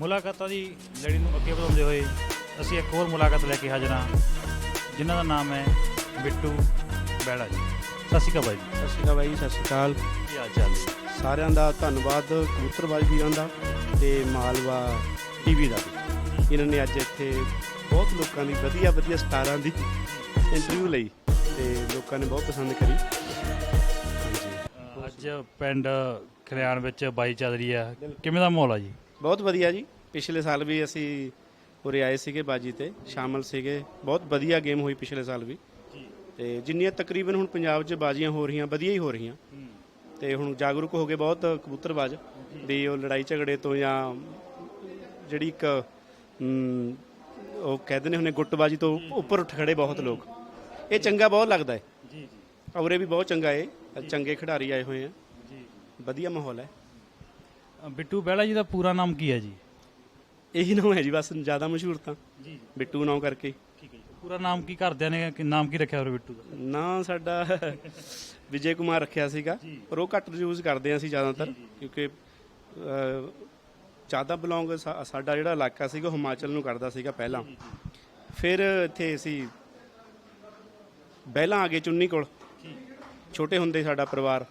ਮੁਲਾਕਾਤਾਂ ਦੀ ਲੜੀ ਨੂੰ ਅੱਗੇ ਵਧਾਉਂਦੇ ਹੋਏ ਅਸੀਂ ਇੱਕ ਹੋਰ ਮੁਲਾਕਾਤ ਲੈ ਕੇ ਹਾਜ਼ਰ ਹਾਂ ਜਿਨ੍ਹਾਂ ਦਾ ਨਾਮ ਹੈ ਬਿੱਟੂ ਬੈੜਾ ਜੀ। ਸਤਿ ਸ਼੍ਰੀ ਅਕਾਲ ਬਾਈ ਜੀ। ਸਤਿ ਸ਼੍ਰੀ ਅਕਾਲ ਬਾਈ ਜੀ, ਸਤਿ ਸ਼੍ਰੀ ਅਕਾਲ। ਕੀ ਹਾਲ ਚਾਲ ਹੈ ਸਾਰਿਆਂ ਦਾ ਧੰਨਵਾਦ ਕਬੂਤਰਬਾਜ਼ ਵੀਰਾਂ ਦਾ ਤੇ ਮਾਲਵਾ ਟੀਵੀ ਦਾ। ਵੀ। ਇਹਨਾਂ ਨੇ ਅੱਜ ਇੱਥੇ ਬਹੁਤ ਲੋਕਾਂ ਦੀ ਵਧੀਆ ਵਧੀਆ ਸਟਾਰਾਂ ਦੀ ਇੰਟਰਵਿਊ ਲਈ ਤੇ ਲੋਕਾਂ ਨੇ ਬਹੁਤ ਪਸੰਦ ਕਰੀ। ਹਾਂਜੀ। ਅੱਜ ਪਿੰਡ ਖਲਿਆਣ ਵਿੱਚ ਬਾਈ ਚੱਲ ਰਹੀ ਹੈ ਕਿਵੇਂ ਦਾ ਮਾਹੌਲ ਆ ਜੀ? ਬਹੁਤ ਵਧੀਆ ਜੀ। ਪਿਛਲੇ ਸਾਲ ਵੀ ਅਸੀਂ ਉਰੇ ਆਏ ਸੀਗੇ ਬਾਜੀ ਤੇ ਸ਼ਾਮਲ ਸੀਗੇ। ਬਹੁਤ ਵਧੀਆ ਗੇਮ ਹੋਈ ਪਿਛਲੇ ਸਾਲ ਵੀ। ਤੇ ਜਿੰਨੀਆਂ ਤਕਰੀਬਨ ਹੁਣ ਪੰਜਾਬ 'ਚ ਬਾਜੀਆਂ ਹੋ ਰਹੀਆਂ ਵਧੀਆ ਹੀ ਹੋ ਰਹੀਆਂ। ਤੇ ਹੁਣ ਜਾਗਰੂਕ ਹੋ ਗਏ ਬਹੁਤ ਕਬੂਤਰਬਾਜ਼ ਵੀ ਉਹ ਲੜਾਈ ਝਗੜੇ ਤੋਂ ਜਾਂ ਜਿਹੜੀ ਇੱਕ ਉਹ ਕਹਿੰਦੇ ਨੇ ਹੁਣੇ ਗੁੱਟਬਾਜੀ ਤੋਂ ਉੱਪਰ ਉੱਠ ਖੜੇ ਬਹੁਤ ਲੋਕ। ਇਹ ਚੰਗਾ ਬਹੁਤ ਲੱਗਦਾ ਹੈ। ਜੀ ਜੀ। ਔਰੇ ਵੀ ਬਹੁਤ ਚੰਗਾ ਹੈ। ਚੰਗੇ ਖਿਡਾਰੀ ਆਏ ਹੋਏ ਆ। ਜੀ। ਵਧੀਆ ਮਾਹੌਲ ਹੈ। ਬਿੱਟੂ ਬੈੜਾ ਜੀ ਦਾ ਪੂਰਾ ਨਾਮ ਕੀ ਹੈ ਜੀ? ਇਹੀ ਨਾਮ ਹੈ ਜੀ ਬਸ ਜ਼ਿਆਦਾ ਮਸ਼ਹੂਰ ਤਾਂ। ਜੀ ਬਿੱਟੂ ਨਾਮ ਕਰਕੇ। ਹੀ। ਠੀਕ ਹੈ ਜੀ ਪੂਰਾ ਨਾਮ ਕੀ ਘਰਦਿਆਂ ਨੇ ਕਿ ਨਾਮ ਕੀ ਰੱਖਿਆ ਹੋਰ ਬਿੱਟੂ ਦਾ? ਨਾਂ ਸਾਡਾ ਵਿਜੇ ਕੁਮਾਰ ਰੱਖਿਆ ਸੀਗਾ ਪਰ ਉਹ ਘੱਟ ਯੂਜ਼ ਕਰਦੇ ਆ ਅਸੀਂ ਜ਼ਿਆਦਾਤਰ ਕਿਉਂਕਿ ਅਹ, ਜ਼ਿਆਦਾ ਬਿਲੋਂਗ ਸਾਡਾ ਜਿਹੜਾ ਇਲਾਕਾ ਸੀਗਾ ਉਹ ਹਿਮਾਚਲ ਨੂੰ ਕਰਦਾ ਸੀਗਾ ਪਹਿਲਾਂ। ਫਿਰ ਇੱਥੇ ਅਸੀਂ ਪਹਿਲਾਂ ਆ ਗਏ ਚੁੰਨੀ ਕੋਲ। ਛੋਟੇ ਹੁੰਦੇ ਸਾਡਾ ਪਰਿਵਾਰ।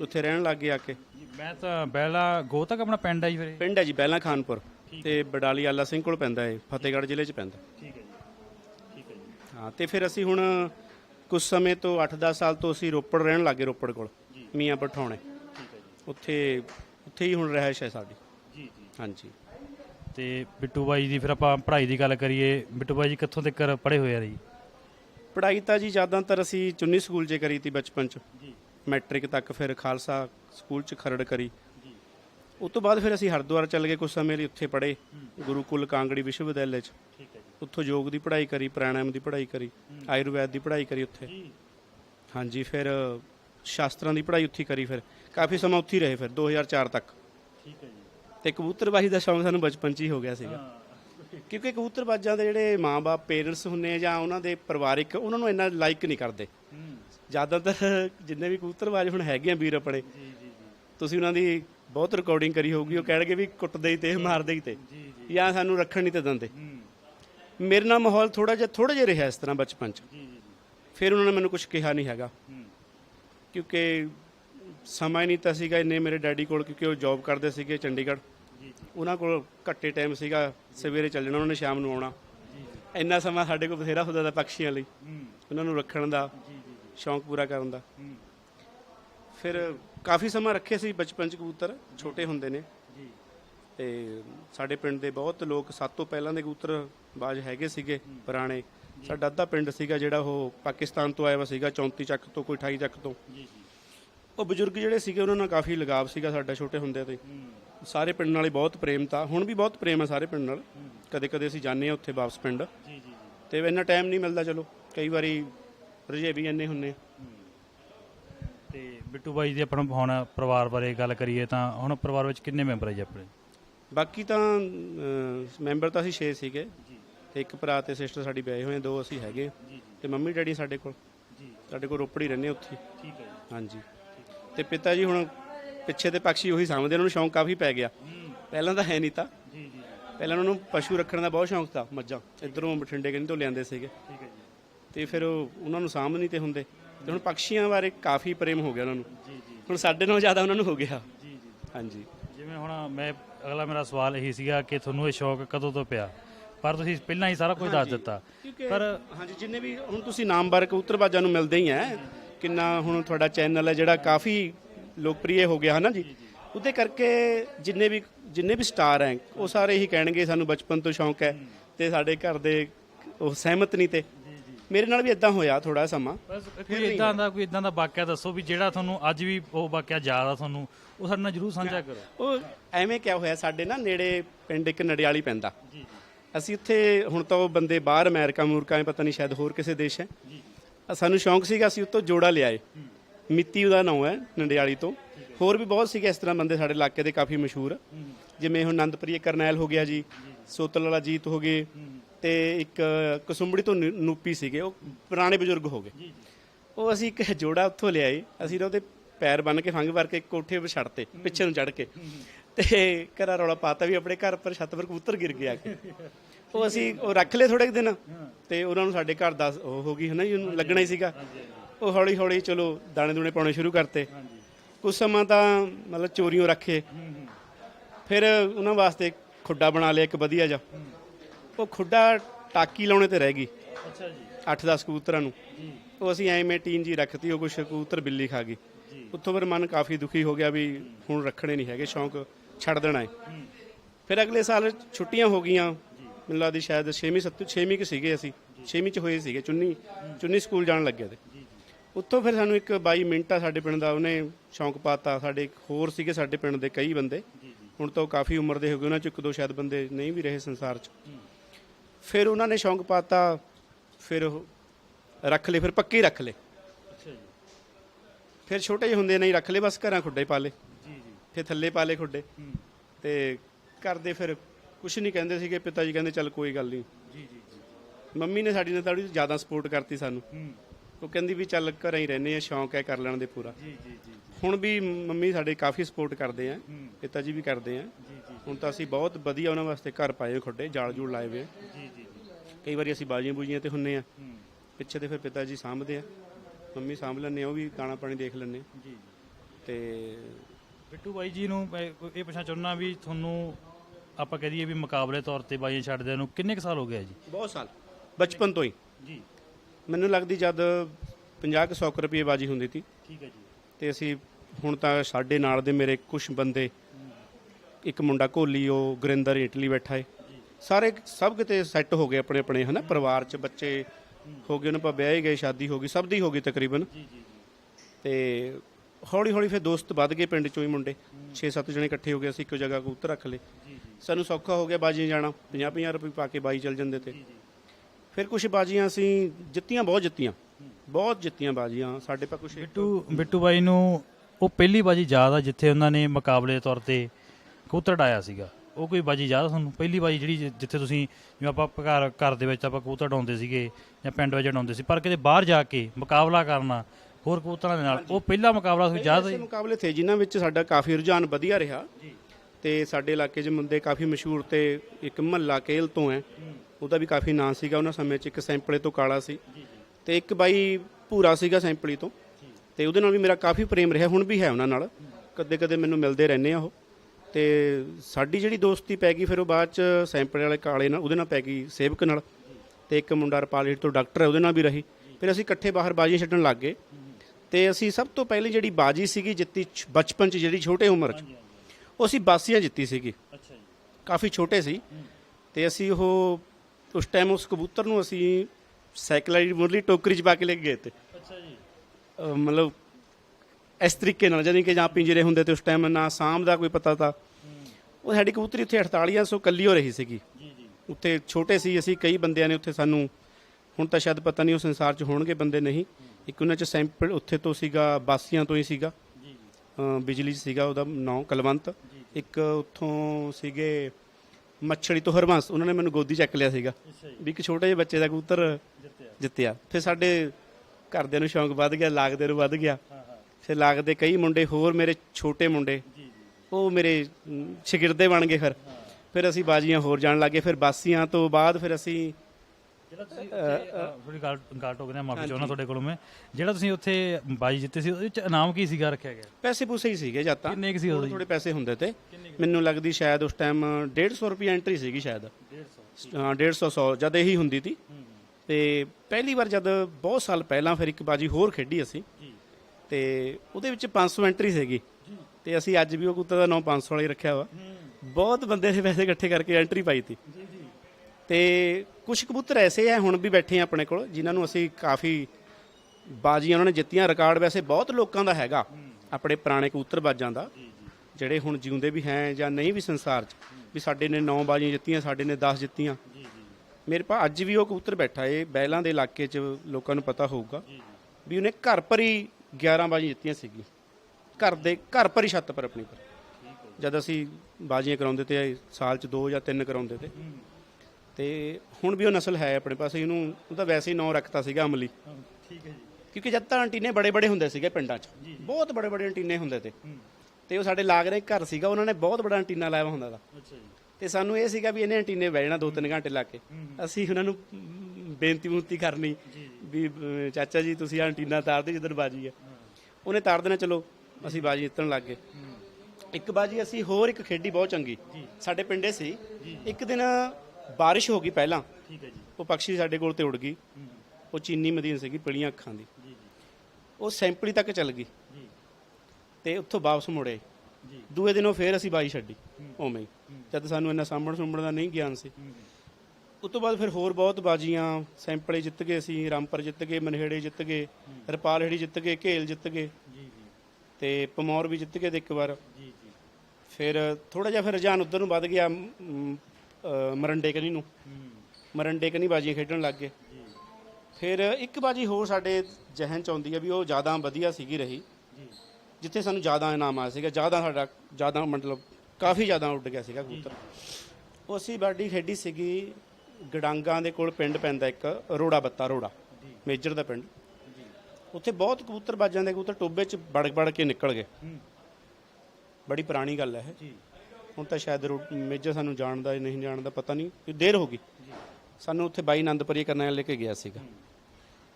ਉੱਥੇ ਰਹਿਣ ਲੱਗ ਗਏ ਕੇ। ਮੈਂ ਤਾਂ ਬਹਿਲਾ ਗੋਤਕ ਆਪਣਾ ਪਿੰਡ ਹੈ ਜੀ ਵੀਰੇ ਪਿੰਡ ਹੈ ਜੀ ਪਹਿਲਾਂ ਖਾਨਪੁਰ। ਤੇ ਬਡਾਲੀ ਆਲਾ ਸਿੰਘ ਕੋਲ ਪੈਂਦਾ ਹੈ ਫਤਿਹਗੜ੍ਹ ਜ਼ਿਲ੍ਹੇ 'ਚ ਪੈਂਦਾ। ਹਾਂ ਤੇ ਫਿਰ ਅਸੀਂ ਹੁਣ ਕੁਝ ਸਮੇਂ ਤੋਂ 8-10 ਸਾਲ ਤੋਂ ਅਸੀਂ ਰੋਪੜ ਰਹਿਣ ਲੱਗੇ ਰੋਪੜ ਕੋਲ ਮੀਆਂ ਪਠਾਣੇ ਉੱਥੇ ਉੱਥੇ ਹੀ ਹੁਣ ਰਹਿਸ਼ ਹੈ ਸਾਡੀ। ਜੀ ਜੀ। ਹਾਂਜੀ। ਤੇ ਬਿੱਟੂ ਬਾਈ ਦੀ ਫਿਰ ਆਪਾਂ ਪੜ੍ਹਾਈ ਦੀ ਗੱਲ ਕਰੀਏ ਬਿੱਟੂ ਬਾਈ ਜੀ ਕਿੱਥੋਂ ਤੱਕ ਪੜ੍ਹੇ ਹੋਏ ਆ ਜੀ? ਪੜ੍ਹਾਈ ਤਾਂ ਜੀ ਜ਼ਿਆਦਾਤਰ ਅਸੀਂ ਚੁੰਨੀ ਸਕੂਲ 'ਚ ਕਰੀ ਤੀ ਬਚਪਨ 'ਚ। ਜੀ। ਮੈਟ੍ਰਿਕ ਤੱਕ ਫਿਰ ਖਾਲਸਾ ਸਕੂਲ 'ਚ ਖਰੜ ਕਰੀ। ਜੀ ਉਸ ਤੋਂ ਬਾਅਦ ਫਿਰ ਅਸੀਂ ਹਰਿਦੁਆਰ ਚੱਲ ਗਏ ਕੁਝ ਸਮੇਂ ਲਈ ਉੱਥੇ ਪੜ੍ਹੇ। ਗੁਰੂਕੁਲ ਕਾਂਗੜੀ ਵਿਸ਼ਵ ਵਿਦਿਆਲੇ 'ਚ। ਠੀਕ ਹੈ ਉੱਥੋਂ ਯੋਗ ਦੀ ਪੜ੍ਹਾਈ ਕਰੀ ਪ੍ਰਾਣਾਯਾਮ ਦੀ ਪੜ੍ਹਾਈ ਕਰੀ ਆਯੁਰਵੈਦ ਦੀ ਪੜ੍ਹਾਈ ਕਰੀ ਉੱਥੇ। ਹਾਂਜੀ ਫਿਰ ਸ਼ਾਸਤਰਾਂ ਦੀ ਪੜ੍ਹਾਈ ਉੱਥੇ ਕਰੀ ਫਿਰ। ਕਾਫੀ ਸਮਾਂ ਉੱਥੇ ਰਹੇ ਫਿਰ 2004 ਤੱਕ। ਠੀਕ ਹੈ ਜੀ। ਤੇ ਕਬੂਤਰਬਾਜ਼ੀ ਦਾ ਸ਼ੌਂਕ ਸਾਨੂੰ ਬਚਪਨ 'ਚ ਹੀ ਹੋ ਗਿਆ ਸੀਗਾ। ਕਿਉਂਕਿ ਕਬੂਤਰਬਾਜ਼ਾਂ ਦੇ ਜਿਹੜੇ ਮਾਪੇ ਪੇਰੈਂਟਸ ਹੁੰਨੇ ਆ ਜਾਂ ਉਹਨਾਂ ਦੇ ਪਰਿਵਾਰਿਕ ਉਹਨਾਂ ਨੂੰ ਇੰਨਾ ਲਾਈਕ ਨਹੀਂ ਕਰਦੇ। ਜ਼ਿਆਦਾਤਰ ਜਿੰਨੇ ਵੀ ਕਬੂਤਰਬਾਜ਼ ਹੁਣ ਹੈਗੇ ਆ ਵੀਰ ਆਪਣੇ ਜੀ ਜੀ ਤੁਸੀਂ ਉਹਨਾਂ ਦੀ ਬਹੁਤ ਰਿਕਾਰਡਿੰਗ ਕਰੀ ਹੋਊਗੀ ਉਹ ਕਹਿਣਗੇ ਵੀ ਕੁੱਟਦੇ ਹੀ ਤੇ ਮਾਰਦੇ ਹੀ ਤੇ ਜੀ ਸਾਨੂੰ ਰੱਖਣ ਨਹੀਂ ਤੇ ਦਿੰਦੇ। ਮੇਰੇ ਨਾਲ ਮਾਹੌਲ ਥੋੜਾ ਜਿਹਾ ਥੋੜਾ ਜਿਹਾ ਰਿਹਾ ਇਸ ਤਰ੍ਹਾਂ ਬਚਪਨ 'ਚ। ਫਿਰ ਉਹਨਾਂ ਨੇ ਮੈਨੂੰ ਕੁਝ ਕਿਹਾ ਨਹੀਂ ਹੈਗਾ। ਕਿਉਂਕਿ ਸਮਾਂ ਹੀ ਨਹੀਂ ਤਾਂ ਸੀਗਾ ਇੰਨੇ ਮੇਰੇ ਡੈਡੀ ਕੋਲ ਕਿਉਂਕਿ ਉਹ ਜੌਬ ਕਰਦੇ ਸੀਗੇ ਚੰਡੀਗੜ੍ਹ। ਉਹਨਾਂ ਕੋਲ ਘੱਟੇ ਟਾਈਮ ਸੀਗਾ ਸਵੇਰੇ ਚੱਲ ਜਾਣਾ ਉਹਨਾਂ ਨੇ ਸ਼ਾਮ ਨੂੰ ਆਉਣਾ। ਇੰਨਾ ਸਮਾਂ ਸਾਡੇ ਕੋਲ ਬਥੇਰਾ ਹੁੰਦਾ ਦਾ ਪੰਛੀਆਂ ਲਈ। ਉਹਨਾਂ ਨੂੰ ਰੱਖਣ ਦਾ। ਸ਼ੌਂਕ ਪੂਰਾ ਕਰਨ ਦਾ। ਹੂੰ। ਫਿਰ ਕਾਫੀ ਸਮਾਂ ਰੱਖੇ ਸੀ ਬਚਪਨ ਚ ਕਬੂਤਰ ਛੋਟੇ ਹੁੰਦੇ ਨੇ। ਜੀ। ਤੇ ਸਾਡੇ ਪਿੰਡ ਦੇ ਬਹੁਤ ਲੋਕ ਸੱਤ ਤੋਂ ਪਹਿਲਾਂ ਦੇ ਕਬੂਤਰ ਬਾਜ ਹੈਗੇ ਸੀਗੇ ਪੁਰਾਣੇ। ਸਾਡਾ ਅੱਧਾ ਪਿੰਡ ਸੀਗਾ ਜਿਹੜਾ ਉਹ ਪਾਕਿਸਤਾਨ ਤੋਂ ਆਇਆ ਵਾ ਸੀਗਾ 34 ਚੱਕ ਤੋਂ ਕੋਈ 28 ਚੱਕ ਤੋਂ। ਜੀ ਜੀ। ਉਹ ਬਜ਼ੁਰਗ ਜਿਹੜੇ ਸੀਗੇ ਉਹਨਾਂ ਨਾਲ ਕਾਫੀ ਲਗਾਵ ਸੀਗਾ ਸਾਡਾ ਛੋਟੇ ਹੁੰਦੇ ਤੇ। ਹੂੰ। ਸਾਰੇ ਪਿੰਡ ਨਾਲੇ ਬਹੁਤ ਪ੍ਰੇਮ ਤਾਂ ਹੁਣ ਵੀ ਬਹੁਤ ਪ੍ਰੇਮ ਆ ਸਾਰੇ ਪਿੰਡ ਨਾਲ। ਕਦੇ ਕਦੇ ਅਸੀਂ ਜਾਂਦੇ ਆ ਉੱਥੇ ਵਾਪਸ ਪਿੰਡ। ਜੀ ਜੀ ਜੀ। ਤੇ ਇੰਨਾ ਟਾਈਮ ਨਹੀਂ ਮਿਲਦਾ ਚਲੋ ਕਈ ਵਾਰੀ ਰਜੇ ਵੀ ਇੰਨੇ ਹੁੰਨੇ। ਤੇ ਬਿੱਟੂ ਬਾਈ ਦੀ ਆਪਣਾ ਹੁਣ ਪਰਿਵਾਰ ਬਾਰੇ ਗੱਲ ਕਰੀਏ ਤਾਂ ਹੁਣ ਪਰਿਵਾਰ ਵਿੱਚ ਕਿੰਨੇ ਮੈਂਬਰ ਹੈ ਜੀ ਆਪਣੇ? ਬਾਕੀ ਤਾਂ ਅਹ, ਮੈਂਬਰ ਤਾਂ ਅਸੀਂ 6 ਸੀਗੇ। ਜੀ। ਤੇ ਇੱਕ ਭਰਾ ਤੇ ਸਿਸਟਰ ਸਾਡੀ ਵਿਆਹੇ ਹੋਏ ਆ, ਦੋ ਅਸੀਂ ਹੈਗੇ ਜੀ ਤੇ ਮੰਮੀ ਡੈਡੀ ਸਾਡੇ ਕੋਲ। ਜੀ। ਸਾਡੇ ਕੋਲ ਰੋਪੜ ਹੀ ਰਹਿੰਦੇ ਉੱਥੇ। ਠੀਕ ਹੈ ਜੀ। ਹਾਂਜੀ। ਤੇ ਪਿਤਾ ਜੀ ਹੁਣ ਪਿੱਛੇ ਤੇ ਪੰਛੀ ਉਹੀ ਸਾਂਭਦੇ ਉਹਨਾਂ ਨੂੰ ਸ਼ੌਂਕ ਕਾਫੀ ਪੈ ਗਿਆ। ਪਹਿਲਾਂ ਤਾਂ ਹੈ ਨਹੀਂ ਤਾਂ। ਜੀ ਜੀ ਪਹਿਲਾਂ ਉਹਨਾਂ ਨੂੰ ਪਸ਼ੂ ਰੱਖਣ ਦਾ ਬਹੁਤ ਸ਼ੌਂਕ ਸੀ ਮੱਝਾਂ। ਇਧਰੋਂ ਬਠਿੰਡੇ ਕੰਨੀ ਤੋਂ ਲਿਆਂਦੇ ਸੀਗੇ। ਠੀਕ ਹੈ ਜੀ। ਤੇ ਫਿਰ ਉਹ ਉਹਨਾਂ ਨੂੰ ਸਾਂਭ ਨਹੀਂ ਤੇ ਹੁੰਦੇ। ਤੇ ਹੁਣ ਪੰਛੀਆਂ ਬਾਰੇ ਕਾਫੀ ਪ੍ਰੇਮ ਹੋ ਗਿਆ ਉਹਨਾਂ ਨੂੰ। ਜੀ ਜੀ। ਹੁਣ ਸਾਡੇ ਨਾਲੋਂ ਜ਼ਿਆਦਾ ਉਹਨਾਂ ਨੂੰ ਹੋ ਗਿਆ। ਜੀ ਜੀ। ਹਾਂਜੀ। ਜਿਵੇਂ ਹੁਣ ਮੈਂ ਅਗਲਾ ਮੇਰਾ ਸਵਾਲ ਇਹੀ ਸੀਗਾ ਕਿ ਤੁਹਾਨੂੰ ਇਹ ਸ਼ੌਕ ਕਦੋਂ ਤੋਂ ਪਿਆ? ਪਰ ਤੁਸੀਂ ਪਹਿਲਾਂ ਹੀ ਸਾਰਾ ਕੁਝ ਦੱਸ ਦਿੱਤਾ। ਪਰ ਹਾਂਜੀ ਜਿੰਨੇ ਵੀ ਹੁਣ ਤੁਸੀਂ ਨਾਮਵਰ ਕਬੂਤਰਬਾਜ਼ਾਂ ਨੂੰ ਮਿਲਦੇ ਹੀ ਆ ਕਿੰਨਾ ਹੁਣ ਤੁਹਾਡਾ ਚੈਨਲ ਹੈ ਜਿਹੜਾ ਕਾਫੀ ਲੋਕਪ੍ਰਿਯ ਹੋ ਗਿਆ ਹੈ ਨਾ ਜੀ ਉਹਦੇ ਕਰਕੇ ਜਿੰਨੇ ਵੀ ਜਿੰਨੇ ਵੀ ਸਟਾਰ ਹੈ ਉਹ ਸਾਰੇ ਇਹੀ ਕਹਿਣਗੇ ਸਾਨੂੰ ਬਚਪਨ ਤੋਂ ਸ਼ੌਂਕ ਹੈ। ਤੇ ਸਾਡੇ ਘਰ ਦੇ ਉਹ ਸਹਿਮਤ ਨਹੀਂ ਤੇ। ਮੇਰੇ ਨਾਲ ਵੀ ਇਦਾਂ ਹੋਇਆ ਥੋੜਾ ਸਮਾਂ। ਬਸ ਕੋਈ ਇਦਾਂ ਦਾ ਕੋਈ ਇਦਾਂ ਦਾ ਵਾਕਿਆ ਦੱਸੋ ਵੀ ਜਿਹੜਾ ਤੁਹਾਨੂੰ ਅੱਜ ਵੀ ਉਹ ਵਾਕਿਆ ਯਾਦ ਆ ਤੁਹਾਨੂੰ ਉਹ ਸਾਡੇ ਨਾਲ ਜਰੂਰ ਸਾਂਝਾ ਕਰੋ। ਉਹ ਐਵੇਂ ਕਿਆ ਹੋਇਆ ਸਾਡੇ ਨਾ ਨੇੜੇ ਪਿੰਡ ਇੱਕ ਨੜਿਆਲੀ ਪੈਂਦਾ। ਜੀ ਅਸੀਂ ਉੱਥੇ ਹੁਣ ਤਾਂ ਉਹ ਬੰਦੇ ਬਾਹਰ ਅਮਰੀਕਾ ਮੂਰਕਾ ਹੈ ਪਤਾ ਨਹੀਂ ਸ਼ਾਇਦ ਹੋਰ ਕਿਸੇ ਦੇਸ਼ ਹੈ। ਜੀ। ਸਾਨੂੰ ਸ਼ੌਂਕ ਸੀਗਾ ਅਸੀਂ ਉੱਤੋਂ ਜੋੜਾ ਲਿਆਏ। ਮਿੱਤੀ ਉਹਦਾ ਨਾਮ ਹੈ ਨੰਡਿਆਲੀ ਤੋਂ। ਹੋਰ ਵੀ ਬਹੁਤ ਸੀਗੇ ਇਸ ਤਰ੍ਹਾਂ ਬੰਦੇ ਸਾਡੇ ਇਲਾਕੇ ਦੇ ਕਾਫੀ ਮਸ਼ਹੂਰ। ਜਿਵੇਂ ਹੁਣ ਆਨੰਦਪ੍ਰਿയ ਕਰਨੈਲ ਹੋ ਗਿਆ ਜੀ ਸੋਤਲ ਵਾਲਾ ਜੀਤ ਹੋ ਗਏ। ਤੇ ਇੱਕ ਕਸੁੰਬੜੀ ਤੋਂ ਨੂ- ਨੂਪੀ ਸੀਗੇ ਉਹ ਪੁਰਾਣੇ ਬਜ਼ੁਰਗ ਹੋ ਗਏ। ਉਹ ਅਸੀਂ ਇੱਕ ਜੋੜਾ ਉੱਥੋਂ ਲਿਆਏ ਅਸੀਂ ਨਾ ਉਹਦੇ ਪੈਰ ਬੰਨ ਕੇ ਫੰਗ ਭਰ ਕੇ ਕੋਠੇ 'ਤੇ ਛੱਡਤੇ ਪਿੱਛੇ ਨੂੰ ਚੜ ਕੇ। ਤੇ ਘਰਾਂ ਰੌਲਾ ਪਾਤਾ ਵੀ ਆਪਣੇ ਘਰ ਪਰ ਛੱਤ ਪਰ ਕਬੂਤਰ ਗਿਰ ਗਿਆ ਕਿ। ਉਹ ਅਸੀਂ ਉਹ ਰੱਖ ਲਏ ਥੋੜੇ ਦਿਨ। ਤੇ ਉਹਨਾਂ ਨੂੰ ਸਾਡੇ ਘਰ ਦਾ ਉਹ ਹੋ ਗਈ ਹਨਾ ਜੀ ਉਹਨੂੰ ਲੱਗਣਾ ਹੀ ਸੀਗਾ। ਉਹ ਹੌਲੀ ਹੌਲੀ ਚਲੋ ਦਾਣੇ ਦੂਣੇ ਪਾਉਣੇ ਸ਼ੁਰੂ ਕਰਤੇ। ਕੁਝ ਸਮਾਂ ਤਾਂ ਮਤਲਬ ਚੋਰੀਆਂ ਰੱਖੇ। ਫਿਰ ਉਹਨਾਂ ਵਾਸਤੇ ਖੁੱਡਾ ਬਣਾ ਲਿਆ ਇੱਕ ਵਧੀਆ ਜਿਹਾ। ਉਹ ਖੁੱਡਾ ਟਾਕੀ ਲਾਉਣੇ ਤੇ ਰਹਿ ਗਈ। ਅੱਛਾ ਜੀ। 8-10 ਕਬੂਤਰਾਂ ਨੂੰ। ਉਹ ਅਸੀਂ ਐਵੇਂ ਟੀਨ ਜੀ ਰੱਖਤੀ ਉਹ ਕੁਛ ਕਬੂਤਰ ਬਿੱਲੀ ਖਾ ਗਈ। ਉੱਥੋਂ ਫਿਰ ਮਨ ਕਾਫੀ ਦੁਖੀ ਹੋ ਗਿਆ ਵੀ ਹੁਣ ਰੱਖਣੇ ਨਹੀਂ ਹੈਗੇ ਸ਼ੌਂਕ ਛੱਡ ਦੇਣਾ ਹੈ। ਫਿਰ ਅਗਲੇ ਸਾਲ ਛੁੱਟੀਆਂ ਹੋ ਗਈਆਂ। ਮੈਨੂੰ ਲੱਗਦੀ ਸ਼ਾਇਦ 6ਵੀਂ 7 6ਵੀਂ ਕਿ ਸੀਗੇ ਅਸੀਂ। 6ਵੀਂ ਚ ਹੋਏ ਸੀਗੇ ਚੁੰਨੀ ਚੁੰਨੀ ਸਕੂਲ ਜਾਣ ਲੱਗਿਆ ਤੇ। ਉੱਥੋਂ ਫਿਰ ਸਾਨੂੰ ਇੱਕ ਬਾਈ ਮਿੰਟਾ ਸਾਡੇ ਪਿੰਡ ਦਾ ਉਹਨੇ ਸ਼ੌਂਕ ਪਾਤਾ। ਸਾਡੇ ਹੋਰ ਸੀਗੇ ਸਾਡੇ ਪਿੰਡ ਦੇ ਕਈ ਬੰਦੇ। ਹੁਣ ਤਾਂ ਕਾਫੀ ਉਮਰ ਦੇ ਹੋ ਗਏ ਉਹਨਾਂ ਚ ਇੱਕ ਦੋ ਸ਼ਾਇਦ ਬੰਦੇ ਨਹੀਂ ਵੀ ਰਹੇ ਸੰਸਾਰ 'ਚ। ਫਿਰ ਉਹਨਾਂ ਨੇ ਸ਼ੌਂਕ ਪਾਤਾ ਫਿਰ ਉਹ ਰੱਖ ਲਏ ਫਿਰ ਪੱਕੇ ਰੱਖ ਲਏ। ਅੱਛਾ ਜੀ। ਫਿਰ ਛੋਟੇ ਜਿਹੇ ਹੁੰਦੇ ਨਹੀਂ ਰੱਖ ਲਏ ਬਸ ਘਰਾਂ ਖੁੱਡੇ ਪਾ ਲਏ। ਜੀ ਜੀ। ਫਿਰ ਥੱਲੇ ਪਾ ਲਏ ਖੁੱਡੇ। ਤੇ ਕਰਦੇ ਫਿਰ ਕੁਝ ਨਹੀਂ ਕਹਿੰਦੇ ਸੀਗੇ ਪਿਤਾ ਜੀ ਕਹਿੰਦੇ ਚੱਲ ਕੋਈ ਗੱਲ ਨਹੀਂ। ਜੀ ਜੀ ਜੀ। ਮੰਮੀ ਨੇ ਸਾਡੀ ਨੇ ਥੋੜੀ ਜ਼ਿਆਦਾ ਸਪੋਰਟ ਕਰਤੀ ਸਾਨੂੰ। ਹੂੰ। ਉਹ ਕਹਿੰਦੀ ਵੀ ਚੱਲ ਘਰਾਂ ਹੀ ਰਹਿੰਦੇ ਆ ਸ਼ੌਂਕ ਹੈ ਕਰ ਲੈਣ ਦੇ ਪੂਰਾ। ਜੀ ਜੀ ਜੀ ਹੁਣ ਵੀ ਮੰਮੀ ਸਾਡੇ ਕਾਫੀ ਸਪੋਰਟ ਕਰਦੇ ਆ ਪਿਤਾ ਜੀ ਵੀ ਕਰਦੇ ਆ। ਜੀ ਜੀ ਹੁਣ ਤਾਂ ਅਸੀਂ ਬਹੁਤ ਵਧੀਆ ਉਹਨਾਂ ਵਾਸਤੇ ਘਰ ਪਾਏ ਹੋਏ ਖੁੱਡੇ ਜਾਲ ਜੂਲ ਲਾਏ ਹੋਏ ਆ। ਜੀ ਜੀ ਕਈ ਵਾਰੀ ਅਸੀਂ ਬਾਜੀਆਂ ਬੂਜੀਆਂ ਤੇ ਹੁੰਨੇ ਆ। ਪਿੱਛੇ ਤੇ ਫਿਰ ਪਿਤਾ ਜੀ ਸਾਂਭਦੇ ਆ। ਮੰਮੀ ਸਾਂਭ ਲੈਂਦੇ ਆ ਉਹ ਵੀ ਦਾਣਾ ਪਾਣੀ ਦੇਖ ਲੈਂਦੇ ਜੀ। ਤੇ ਬਿੱਟੂ ਬਾਈ ਜੀ ਨੂੰ ਮੈਂ ਇਹ ਪੁੱਛਣਾ ਚਾਹੁੰਦਾ ਵੀ ਤੁਹਾਨੂੰ ਆਪਾਂ ਕਹਿ ਦਈਏ ਵੀ ਮੁਕਾਬਲੇ ਤੌਰ ਤੇ ਬਾਈਆਂ ਛੱਡਦਿਆਂ ਨੂੰ ਕਿੰਨੇ ਕੁ ਸਾਲ ਹੋ ਗਏ ਜੀ? ਬਹੁਤ ਸਾਲ। ਬਚਪਨ ਤੋਂ ਹੀ। ਜੀ। ਮੈਨੂੰ ਲੱਗਦੀ ਜਦ 50 ਕੁ 100 ਰੁਪਏ ਬਾਜੀ ਹੁੰਦੀ ਸੀ ਠੀਕ ਹੈ ਜੀ। ਤੇ ਅਸੀਂ ਹੁਣ ਤਾਂ ਸਾਡੇ ਨਾਲ ਦੇ ਮੇਰੇ ਕੁਝ ਬੰਦੇ ਇੱਕ ਮੁੰਡਾ ਕੋਲੀ ਉਹ ਗੁਰਿੰਦਰ ਇਟਲੀ ਬੈਠਾ ਏ। ਸਾਰੇ ਸਭ ਕਿਤੇ ਸੈੱਟ ਹੋ ਗਏ ਆਪਣੇ ਆਪਣੇ ਹਨਾ? ਪਰਿਵਾਰ 'ਚ ਬੱਚੇ ਹੋ। ਗਏ ਉਹਨਾਂ ਪਾ ਵਿਆਹ ਹੀ ਗਏ ਸ਼ਾਦੀ ਹੋ ਗਈ ਸਭ ਦੀ ਹੋ ਗਈ ਤਕਰੀਬਨ। ਜੀ ਜੀ ਤੇ ਹੌਲੀ ਹੌਲੀ ਫਿਰ ਦੋਸਤ ਵੱਧ ਗਏ ਪਿੰਡ 'ਚੋਂ ਹੀ ਮੁੰਡੇ। 6-7 ਜਣੇ ਇਕੱਠੇ ਹੋ ਗਏ ਅਸੀਂ ਇੱਕੋ ਜਗ੍ਹਾ ਕਬੂਤਰ ਰੱਖ ਲਏ। ਸਾਨੂੰ ਸੌਖਾ ਹੋ ਗਿਆ ਬਾਜੀਆਂ ਜਾਣਾ 50-50 ਰੁਪਏ ਪਾ ਕੇ ਬਾਈ ਚੱਲ ਜਾਂਦੇ ਤੇ। ਫਿਰ ਕੁਝ ਬਾਜੀਆਂ ਅਸੀਂ ਜਿੱਤੀਆਂ ਬਹੁਤ ਜਿੱਤੀਆਂ। ਬਹੁਤ ਜਿੱਤੀਆਂ ਬਾਜੀਆਂ ਸਾਡੇ ਪਾ ਕੁਝ ਬਿੱਟੂ ਬਿੱਟੂ ਬਾਈ ਨੂੰ ਉਹ ਪਹਿਲੀ ਬਾਜੀ ਯਾਦ ਆ ਜਿੱਥੇ ਉਹਨਾਂ ਨੇ ਮੁਕਾਬਲੇ ਤੌਰ ਤੇ ਕਬੂਤਰ ਡਾਇਆ ਸੀਗਾ। ਉਹ ਕੋਈ ਬਾਜੀ ਯਾਦ ਤੁਹਾਨੂੰ? ਪਹਿਲੀ ਬਾਜੀ ਜਿਹੜੀ ਜਿੱਥੇ ਤੁਸੀਂ ਜਿਵੇਂ ਆਪਾਂ ਘਰ ਘਰ ਦੇ ਵਿੱਚ ਆਪਾਂ ਕਬੂਤਰ ਡਾਉਂਦੇ ਸੀਗੇ ਜਾਂ ਪਿੰਡ ਵਿੱਚ ਡਾਉਂਦੇ ਸੀ ਪਰ ਕਿਤੇ ਬਾਹਰ ਜਾ ਕੇ ਮੁਕਾਬਲਾ ਕਰਨਾ ਹੋਰ ਕਬੂਤਰਾਂ ਦੇ ਨਾਲ ਉਹ ਪਹਿਲਾ ਮੁਕਾਬਲਾ ਤੁਹਾਨੂੰ ਯਾਦ ਹੈ ਮੁਕਾਬਲੇ ਥੇ ਜਿਨ੍ਹਾਂ ਵਿੱਚ ਸਾਡਾ ਕਾਫੀ ਰੁਝਾਨ ਵਧੀਆ ਰਿਹਾ ਤੇ ਸਾਡੇ ਇਲਾਕੇ 'ਚ ਮੁੰਡੇ ਕਾਫੀ ਮਸ਼ਹੂਰ ਤੇ ਇੱਕ ਮਹੱਲਾ ਕੇਲ ਤੋਂ ਹੈ। ਉਹਦਾ ਵੀ ਕਾਫੀ ਨਾਂ ਸੀਗਾ ਉਹਨਾਂ ਸਮੇਂ 'ਚ ਇੱਕ ਸੈਂਪਲੇ ਤੋਂ ਕਾਲਾ ਸੀ ਤੇ ਇੱਕ ਬਾਈ ਭੂਰਾ ਸੀਗਾ ਸੈਂਪਲੀ ਤੋਂ ਤੇ ਉਹਦੇ ਨਾਲ ਵੀ ਮੇਰਾ ਕਾਫੀ ਪ੍ਰੇਮ ਰਿਹਾ ਹੁਣ ਵੀ ਹੈ ਉਹਨਾਂ ਨਾਲ। ਕਦੇ ਕਦੇ ਮੈਨੂੰ ਮਿਲਦੇ ਰਹਿੰਦੇ ਆ ਉਹ। ਤੇ ਸਾਡੀ ਜਿਹੜੀ ਦੋਸਤੀ ਪੈ ਗਈ ਫਿਰ ਉਹ ਬਾਅਦ 'ਚ ਸੈਂਪਲੇ ਵਾਲੇ ਕਾਲੇ ਨਾਲ ਉਹਦੇ ਨਾਲ ਪੈ ਗਈ ਸੇਵਕ ਨਾਲ। ਤੇ ਇੱਕ ਮੁੰਡਾ ਰਪਾਲੀ ਤੋਂ ਡਾਕਟਰ ਹੈ ਉਹਦੇ ਨਾਲ ਵੀ ਰਹੀ। ਫਿਰ ਅਸੀਂ ਇਕੱਠੇ ਬਾਹਰ ਬਾਜੀਆਂ ਛੱਡਣ ਲੱਗ ਗਏ। ਤੇ ਅਸੀਂ ਸਭ ਤੋਂ ਪਹਿਲੀ ਜਿਹੜੀ ਬਾਜੀ ਸੀਗੀ ਜਿੱਤੀ ਬਚਪਨ 'ਚ ਜਿਹੜੀ ਛੋਟੇ ਉਮਰ 'ਚ ਉਹ ਅਸੀਂ ਬਾਸੀਆਂ ਜਿੱਤੀ ਸੀਗੀ। ਅੱਛਾ ਜੀ। ਕਾਫੀ ਛੋਟੇ ਸੀ। ਤੇ ਅਸੀਂ ਉਹ ਉਸ ਟਾਈਮ ਉਸ ਕਬੂਤਰ ਨੂੰ ਅਸੀਂ ਸਾਈਕਲ ਵਾਲੀ ਮੁਰਲੀ ਟੋਕਰੀ 'ਚ ਪਾ ਕੇ ਲੈ ਕੇ ਗਏ ਤੇ। ਅੱਛਾ ਜੀ। ਮਤਲਬ ਇਸ ਤਰੀਕੇ ਨਾਲ ਜਾਨੀ ਕਿ ਜਾਂ ਪਿੰਜਰੇ ਹੁੰਦੇ ਤੇ ਉਸ ਟਾਈਮ ਨਾ ਸਾਂਭ ਦਾ ਕੋਈ ਪਤਾ ਤਾਂ। ਉਹ ਸਾਡੀ ਕਬੂਤਰੀ ਉੱਥੇ 4800 ਕੱਲੀ ਹੋ ਰਹੀ ਸੀਗੀ। ਜੀ ਜੀ। ਉੱਥੇ ਛੋਟੇ ਸੀ ਅਸੀਂ ਕਈ ਬੰਦਿਆਂ ਨੇ ਉੱਥੇ ਸਾਨੂੰ ਹੁਣ ਤਾਂ ਸ਼ਾਇਦ ਪਤਾ ਨਹੀਂ ਉਹ ਸੰਸਾਰ 'ਚ ਹੋਣਗੇ ਬੰਦੇ ਨਹੀਂ। ਇੱਕ ਉਹਨਾਂ 'ਚ ਸੈਂਪਲ ਉੱਥੇ ਤੋਂ ਸੀਗਾ ਬਾਸੀਆਂ ਤੋਂ ਹੀ ਸੀਗਾ। ਜੀ ਜੀ। ਅਹ ਬਿਜਲੀ 'ਚ ਸੀਗਾ ਉਹਦਾ ਨਾਂ ਕਲਵੰਤ। ਇੱਕ ਉੱਥੋਂ ਸੀਗੇ ਮੱਛੜੀ ਤੋਂ ਹਰਬੰਸ ਉਹਨਾਂ ਨੇ ਮੈਨੂੰ ਗੋਦੀ ਚੱਕ ਲਿਆ ਸੀਗਾ। ਵੀ ਇੱਕ ਛੋਟੇ ਜਿਹੇ ਬੱਚੇ ਦਾ ਕਬੂਤਰ ਜਿੱਤਿਆ। ਫਿਰ ਸਾਡੇ ਘਰਦਿਆਂ ਨੂੰ ਸ਼ੌਂਕ ਵੱਧ ਗਿਆ ਲਾਗਦੇ ਨੂੰ ਵੱਧ ਗਿਆ। ਫਿਰ ਲਾਗਦੇ ਕਈ ਮੁੰਡੇ ਹੋਰ ਮੇਰੇ ਛੋਟੇ ਮੁੰਡੇ। ਉਹ ਮੇਰੇ ਸ਼ਾਗਿਰਦੇ ਬਣ ਗਏ ਫਿਰ। ਫਿਰ ਅਸੀਂ ਬਾਜੀਆਂ ਹੋਰ ਜਾਣ ਲੱਗੇ ਫਿਰ ਬਾਸੀਆਂ ਤੋਂ ਬਾਅਦ ਫਿਰ ਅਸੀਂ ਜਿਹੜਾ ਤੁਸੀਂ ਉੱਥੇ, ਅ, ਥੋੜੀ ਗੱਲ ਗੱਲ ਟੋਕਦੇ ਆ ਮਾਫੀ ਚਾਹੁੰਦਾ ਤੁਹਾਡੇ ਕੋਲੋਂ ਮੈਂ। ਜਿਹੜਾ ਤੁਸੀਂ ਉੱਥੇ ਬਾਈ ਜਿੱਤੇ ਸੀ ਉਹਦੇ ਵਿੱਚ ਇਨਾਮ ਕੀ ਸੀਗਾ ਰੱਖਿਆ ਗਿਆ? ਪੈਸੇ ਪੂਸੇ ਹੀ ਸੀਗੇ ਜਾਂ ਤਾਂ। ਕਿੰਨੇ ਕੁ ਸੀ ਉਦੋਂ ਥੋੜੇ ਪੈਸੇ ਹੁੰਦੇ ਤੇ। ਮੈਨੂੰ ਲੱਗਦੀ ਸ਼ਾਇਦ ਉਸ ਟਾਈਮ 150 ਰੁਪਏ ਐਂਟਰੀ ਸੀਗੀ ਸ਼ਾਇਦ। 150 ਹਾਂ 150 100 ਜਦ ਇਹੀ ਹੁੰਦੀ ਸੀ ਤੇ ਪਹਿਲੀ ਵਾਰ ਜਦ ਬਹੁਤ ਸਾਲ ਪਹਿਲਾਂ ਫਿਰ ਇੱਕ ਬਾਜੀ ਹੋਰ ਖੇਡੀ ਅਸੀਂ। ਤੇ ਉਹਦੇ ਵਿੱਚ 500 ਐਂਟਰੀ ਸੀਗੀ। ਤੇ ਅਸੀਂ ਅੱਜ ਵੀ ਉਹ ਕੁੱਤਾ ਦਾ ਨਾਮ 500 ਵਾਲਾ ਹੀ ਰੱਖਿਆ ਵਾ। ਬਹੁਤ ਬੰਦੇ ਦੇ ਪੈਸੇ ਇਕੱਠੇ ਕਰਕੇ ਐਂਟਰੀ ਪਾਈ ਜੀ। ਤੇ ਕੁਝ ਕਬੂਤਰ ਐਸੇ ਹੈ ਹੁਣ ਵੀ ਬੈਠੇ ਆ ਆਪਣੇ ਕੋਲ, ਜਿਨ੍ਹਾਂ ਨੂੰ ਅਸੀਂ ਕਾਫੀ ਬਾਜੀਆਂ ਉਹਨਾਂ ਨੇ ਜਿੱਤੀਆਂ। ਰਿਕਾਰਡ ਵੈਸੇ ਬਹੁਤ ਲੋਕਾਂ ਦਾ ਹੈਗਾ, ਆਪਣੇ ਪੁਰਾਣੇ ਕਬੂਤਰ ਬਾਜਾਂ ਦਾ, ਜਿਹੜੇ ਹੁਣ ਜਿਉਂਦੇ ਵੀ ਹੈ ਜਾਂ ਨਹੀਂ ਵੀ ਸੰਸਾਰ 'ਚ। ਵੀ ਸਾਡੇ ਨੇ 9 ਬਾਜੀਆਂ ਜਿੱਤੀਆਂ, ਸਾਡੇ ਨੇ 10 ਜਿੱਤੀਆਂ। ਮੇਰੇ ਪਾ ਅੱਜ ਵੀ ਉਹ ਕਬੂਤਰ ਬੈਠਾ ਏ ਬੈਲਾਂ ਦੇ ਇਲਾਕੇ 'ਚ ਲੋਕਾਂ ਨੂੰ ਪਤਾ ਹੋਊਗਾ ਵੀ ਉਹਨੇ ਘਰ ਪਰ ਹੀ 11 ਬਾਜੀਆਂ ਜਿੱਤੀਆਂ ਸੀਗੀ ਘਰ ਦੇ, ਘਰ ਪਰ ਹੀ ਛੱਤ ਪਰ ਆਪਣੀ ਪਰ। ਜਦ ਅਸੀਂ ਬਾਜੀਆਂ ਕਰਾਉਂਦੇ ਤੇ, ਸਾਲ 'ਚ 2 ਜਾਂ 3 ਕਰਾਉਂਦੇ ਤੇ। ਤੇ ਹੁਣ ਵੀ ਉਹ ਨਸਲ ਹੈ ਆਪਣੇ ਪਾਸੇ ਇਹਨੂੰ ਉਹਦਾ ਵੈਸੇ ਹੀ ਨਾਂ ਰੱਖਤਾ ਸੀਗਾ ਅਮਲੀ। ਠੀਕ ਹੈ ਜੀ। ਕਿਉਂਕਿ ਜਦ ਤਾਂ ਅੰਟੀਨੇ ਬੜੇ ਬੜੇ ਹੁੰਦੇ ਸੀਗੇ ਪਿੰਡਾਂ 'ਚ ਬਹੁਤ ਬੜੇ ਬੜੇ ਅੰਟੀਨੇ ਹੁੰਦੇ ਤੇ। ਤੇ ਉਹ ਸਾਡੇ ਲਾਗ ਰਿਹਾ ਇੱਕ ਘਰ ਸੀਗਾ ਉਹਨਾਂ ਨੇ ਬਹੁਤ ਬੜਾ ਐਂਟੀਨਾ ਲਾਇਆ ਹੁੰਦਾ ਦਾ ਅੱਛਾ ਜੀ। ਤੇ ਸਾਨੂੰ ਇਹ ਸੀਗਾ ਵੀ ਇਹਨੇ ਐਂਟੀਨੇ ਬਹਿ ਜਾਣਾ 2-3 ਘੰਟੇ ਲਾ ਕੇ। ਅਸੀਂ ਉਹਨਾਂ ਨੂੰ ਬੇਨਤੀ ਬੁਨਤੀ ਕਰਨੀ ਵੀ ਚਾਚਾ ਜੀ ਤੁਸੀਂ ਐਂਟੀਨਾ ਤਾਰ ਦਿਓ ਜਿੱਦਣ ਬਾਜੀ ਹੈ। ਉਹਨੇ ਤਾਰ ਦੇਣਾ ਚਲੋ ਅਸੀਂ ਬਾਜੀ ਜਿੱਤਣ ਲੱਗ ਗਏ। ਇੱਕ ਬਾਜੀ ਅਸੀਂ ਹੋਰ ਇੱਕ ਖੇਡੀ ਬਹੁਤ ਚੰਗੀ। ਸਾਡੇ ਪਿੰਡੇ ਸੀ। ਇੱਕ ਦਿਨ ਬਾਰਿਸ਼ ਹੋ ਗਈ ਪਹਿਲਾਂ ਠੀਕ ਹੈ ਜੀ। ਉਹ ਪੰਛੀ ਸਾਡੇ ਕੋਲ ਤੇ ਉੜ ਗਈ। ਉਹ ਚੀਨੀ ਮਦੀਨ ਸੀਗੀ ਪੀਲੀਆਂ ਅੱਖਾਂ ਦੀ। ਜੀ ਜੀ। ਉਹ ਸੈਂਪਲੀ ਤੱਕ ਚੱਲ ਗਈ। ਜੀ। ਤੇ ਉੱਥੋਂ ਵਾਪਸ ਮੁੜੇ। ਜੀ। ਦੂਏ ਦਿਨੋਂ ਫੇਰ ਅਸੀਂ ਬਾਈ ਛੱਡੀ ਉਵੇਂ ਹੀ। ਜਦ ਸਾਨੂੰ ਇੰਨਾ ਸਾਂਭਣ ਸੁੰਭਣ ਦਾ ਨਹੀਂ ਗਿਆਨ ਸੀ। ਉਸ ਤੋਂ ਬਾਅਦ ਫਿਰ ਹੋਰ ਬਹੁਤ ਬਾਜੀਆਂ ਸੈਂਪਲੇ ਜਿੱਤ ਗਏ ਅਸੀਂ ਰਾਮਪੁਰ ਜਿੱਤ ਗਏ ਮਨਹੇੜੇ ਜਿੱਤ ਗਏ ਰਪਾਲਹੜੀ ਜਿੱਤ ਗਏ ਘੇਲ ਜਿੱਤ ਗਏ। ਜੀ ਜੀ। ਤੇ ਪਮੌਰ ਵੀ ਜਿੱਤ ਗਏ ਤੇ ਇੱਕ ਵਾਰ। ਜੀ ਜੀ। ਫਿਰ ਥੋੜਾ ਜਿਹਾ ਫਿਰ ਰੁਝਾਨ ਉਧਰ ਨੂੰ ਵੱਧ ਗਿਆ। ਮ, ਅ, ਮਰੰਡੇ ਕਨੀ ਨੂੰ। ਮਰੰਡੇ ਕਨੀ ਬਾਜੀਆਂ ਖੇਡਣ ਲੱਗ ਗਏ। ਫਿਰ ਇੱਕ ਬਾਜੀ ਹੋਰ ਸਾਡੇ ਜਹਨ ਚ ਆਉਂਦੀ ਹੈ ਵੀ ਉਹ ਜ਼ਿਆਦਾ ਵਧੀਆ ਸੀਗੀ ਰਹੀ। ਜਿੱਥੇ ਸਾਨੂੰ ਜ਼ਿਆਦਾ ਇਨਾਮ ਆਇਆ ਸੀਗਾ ਜ਼ਿਆਦਾ ਸਾਡਾ ਜ਼ਿਆਦਾ ਮਤਲਬ ਕਾਫੀ ਜ਼ਿਆਦਾ ਉੱਡ ਗਿਆ ਸੀਗਾ ਕਬੂਤਰ। ਉਹ ਅਸੀਂ ਬਾਡੀ ਖੇਡੀ ਸੀਗੀ ਗਡਾਂਗਾਂ ਦੇ ਕੋਲ ਪਿੰਡ ਪੈਂਦਾ ਇੱਕ ਰੋੜਾ ਬੱਤਾ ਰੋੜਾ ਮੇਜਰ ਦਾ ਪਿੰਡ। ਉੱਥੇ ਬਹੁਤ ਕਬੂਤਰ ਬਾਜਾਂ ਦੇ ਕਬੂਤਰ ਟੋਬੇ 'ਚ ਵੜ ਵੜ ਕੇ ਨਿਕਲ ਗਏ। ਬੜੀ ਪੁਰਾਣੀ ਗੱਲ ਹੈ ਇਹ। ਜੀ। ਹੁਣ ਤਾਂ ਸ਼ਾਇਦ ਰੋ- ਮੇਜਰ ਸਾਨੂੰ ਜਾਣਦਾ ਜਾਂ ਨਹੀਂ ਜਾਣਦਾ ਪਤਾ ਨਹੀਂ। ਕਿ ਦੇਰ ਹੋ ਗਈ। ਸਾਨੂੰ ਉੱਥੇ ਬਾਈ ਆਨੰਦਪੁਰੀ ਕਰਨ ਲੈ ਕੇ ਗਿਆ ਸੀਗਾ।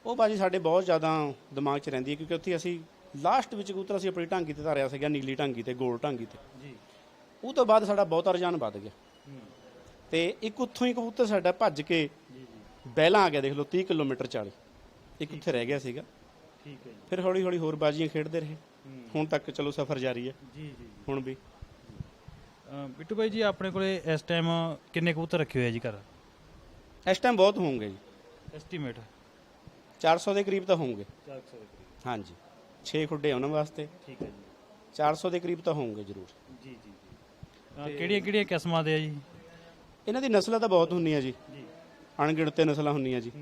ਉਹ ਬਾਜੀ ਸਾਡੇ ਬਹੁਤ ਜ਼ਿਆਦਾ ਦਿਮਾਗ 'ਚ ਰਹਿੰਦੀ ਹੈ ਕਿਉਂਕਿ ਉੱਥੇ ਅਸੀਂ ਲਾਸਟ ਵਿੱਚ ਕਬੂਤਰ ਅਸੀਂ ਆਪਣੀ ਢਾਂਗੀ ਤੇ ਧਾਰਿਆ ਸੀਗਾ ਨੀਲੀ ਢਾਂਗੀ ਤੇ ਗੋਲ ਢਾਂਗੀ ਤੇ। ਜੀ। ਉਹ ਤੋਂ ਬਾਅਦ ਸਾਡਾ ਬਹੁਤਾ ਰੁਝਾਨ ਵੱਧ ਗਿਆ। ਤੇ ਇੱਕ ਉੱਥੋਂ ਹੀ ਕਬੂਤਰ ਸਾਡਾ ਭੱਜ ਕੇ ਬਹਿਲਾਂ ਆ ਗਿਆ ਦੇਖ ਲਓ 30 ਕਿਲੋਮੀਟਰ 40 ਇੱਕ ਉੱਥੇ ਰਹਿ ਗਿਆ ਸੀਗਾ। ਠੀਕ ਹੈ ਜੀ। ਫਿਰ ਹੌਲੀ ਹੌਲੀ ਹੋਰ ਬਾਜੀਆਂ ਖੇਡਦੇ ਰਹੇ। ਹੁਣ ਤੱਕ ਚਲੋ ਸਫ਼ਰ ਜਾਰੀ ਹੈ। ਜੀ ਜੀ। ਹੁਣ ਵੀ। ਬਿੱਟੂ ਭਾਈ ਜੀ ਆਪਣੇ ਕੋਲੇ ਇਸ ਟਾਈਮ ਕਿੰਨੇ ਕਬੂਤਰ ਰੱਖੇ ਹੋਏ ਆ ਜੀ ਘਰ? ਇਸ ਟਾਈਮ ਬਹੁਤ ਹੋਣਗੇ ਜੀ। ਐਸਟੀਮੇਟ 400 ਦੇ ਕਰੀਬ ਤਾਂ ਹੋਣਗੇ। 400 ਦੇ ਕਰੀਬ। ਹਾਂਜੀ। 6 ਖੁੱਡੇ ਉਹਨਾਂ ਵਾਸਤੇ। ਠੀਕ ਹੈ ਜੀ। 400 ਦੇ ਕਰੀਬ ਤਾਂ ਹੋਣਗੇ ਜ਼ਰੂਰ। ਜੀ ਜੀ ਕਿਹੜੀਆਂ ਕਿਹੜੀਆਂ ਕਿਸਮਾਂ ਦੇ ਆ ਜੀ? ਇਹਨਾਂ ਦੀ ਨਸਲਾਂ ਤਾਂ ਬਹੁਤ ਹੁੰਦੀਆਂ ਜੀ। ਜੀ। ਅਣਗਿਣਤੇ ਨਸਲਾਂ ਹੁੰਦੀਆਂ ਜੀ।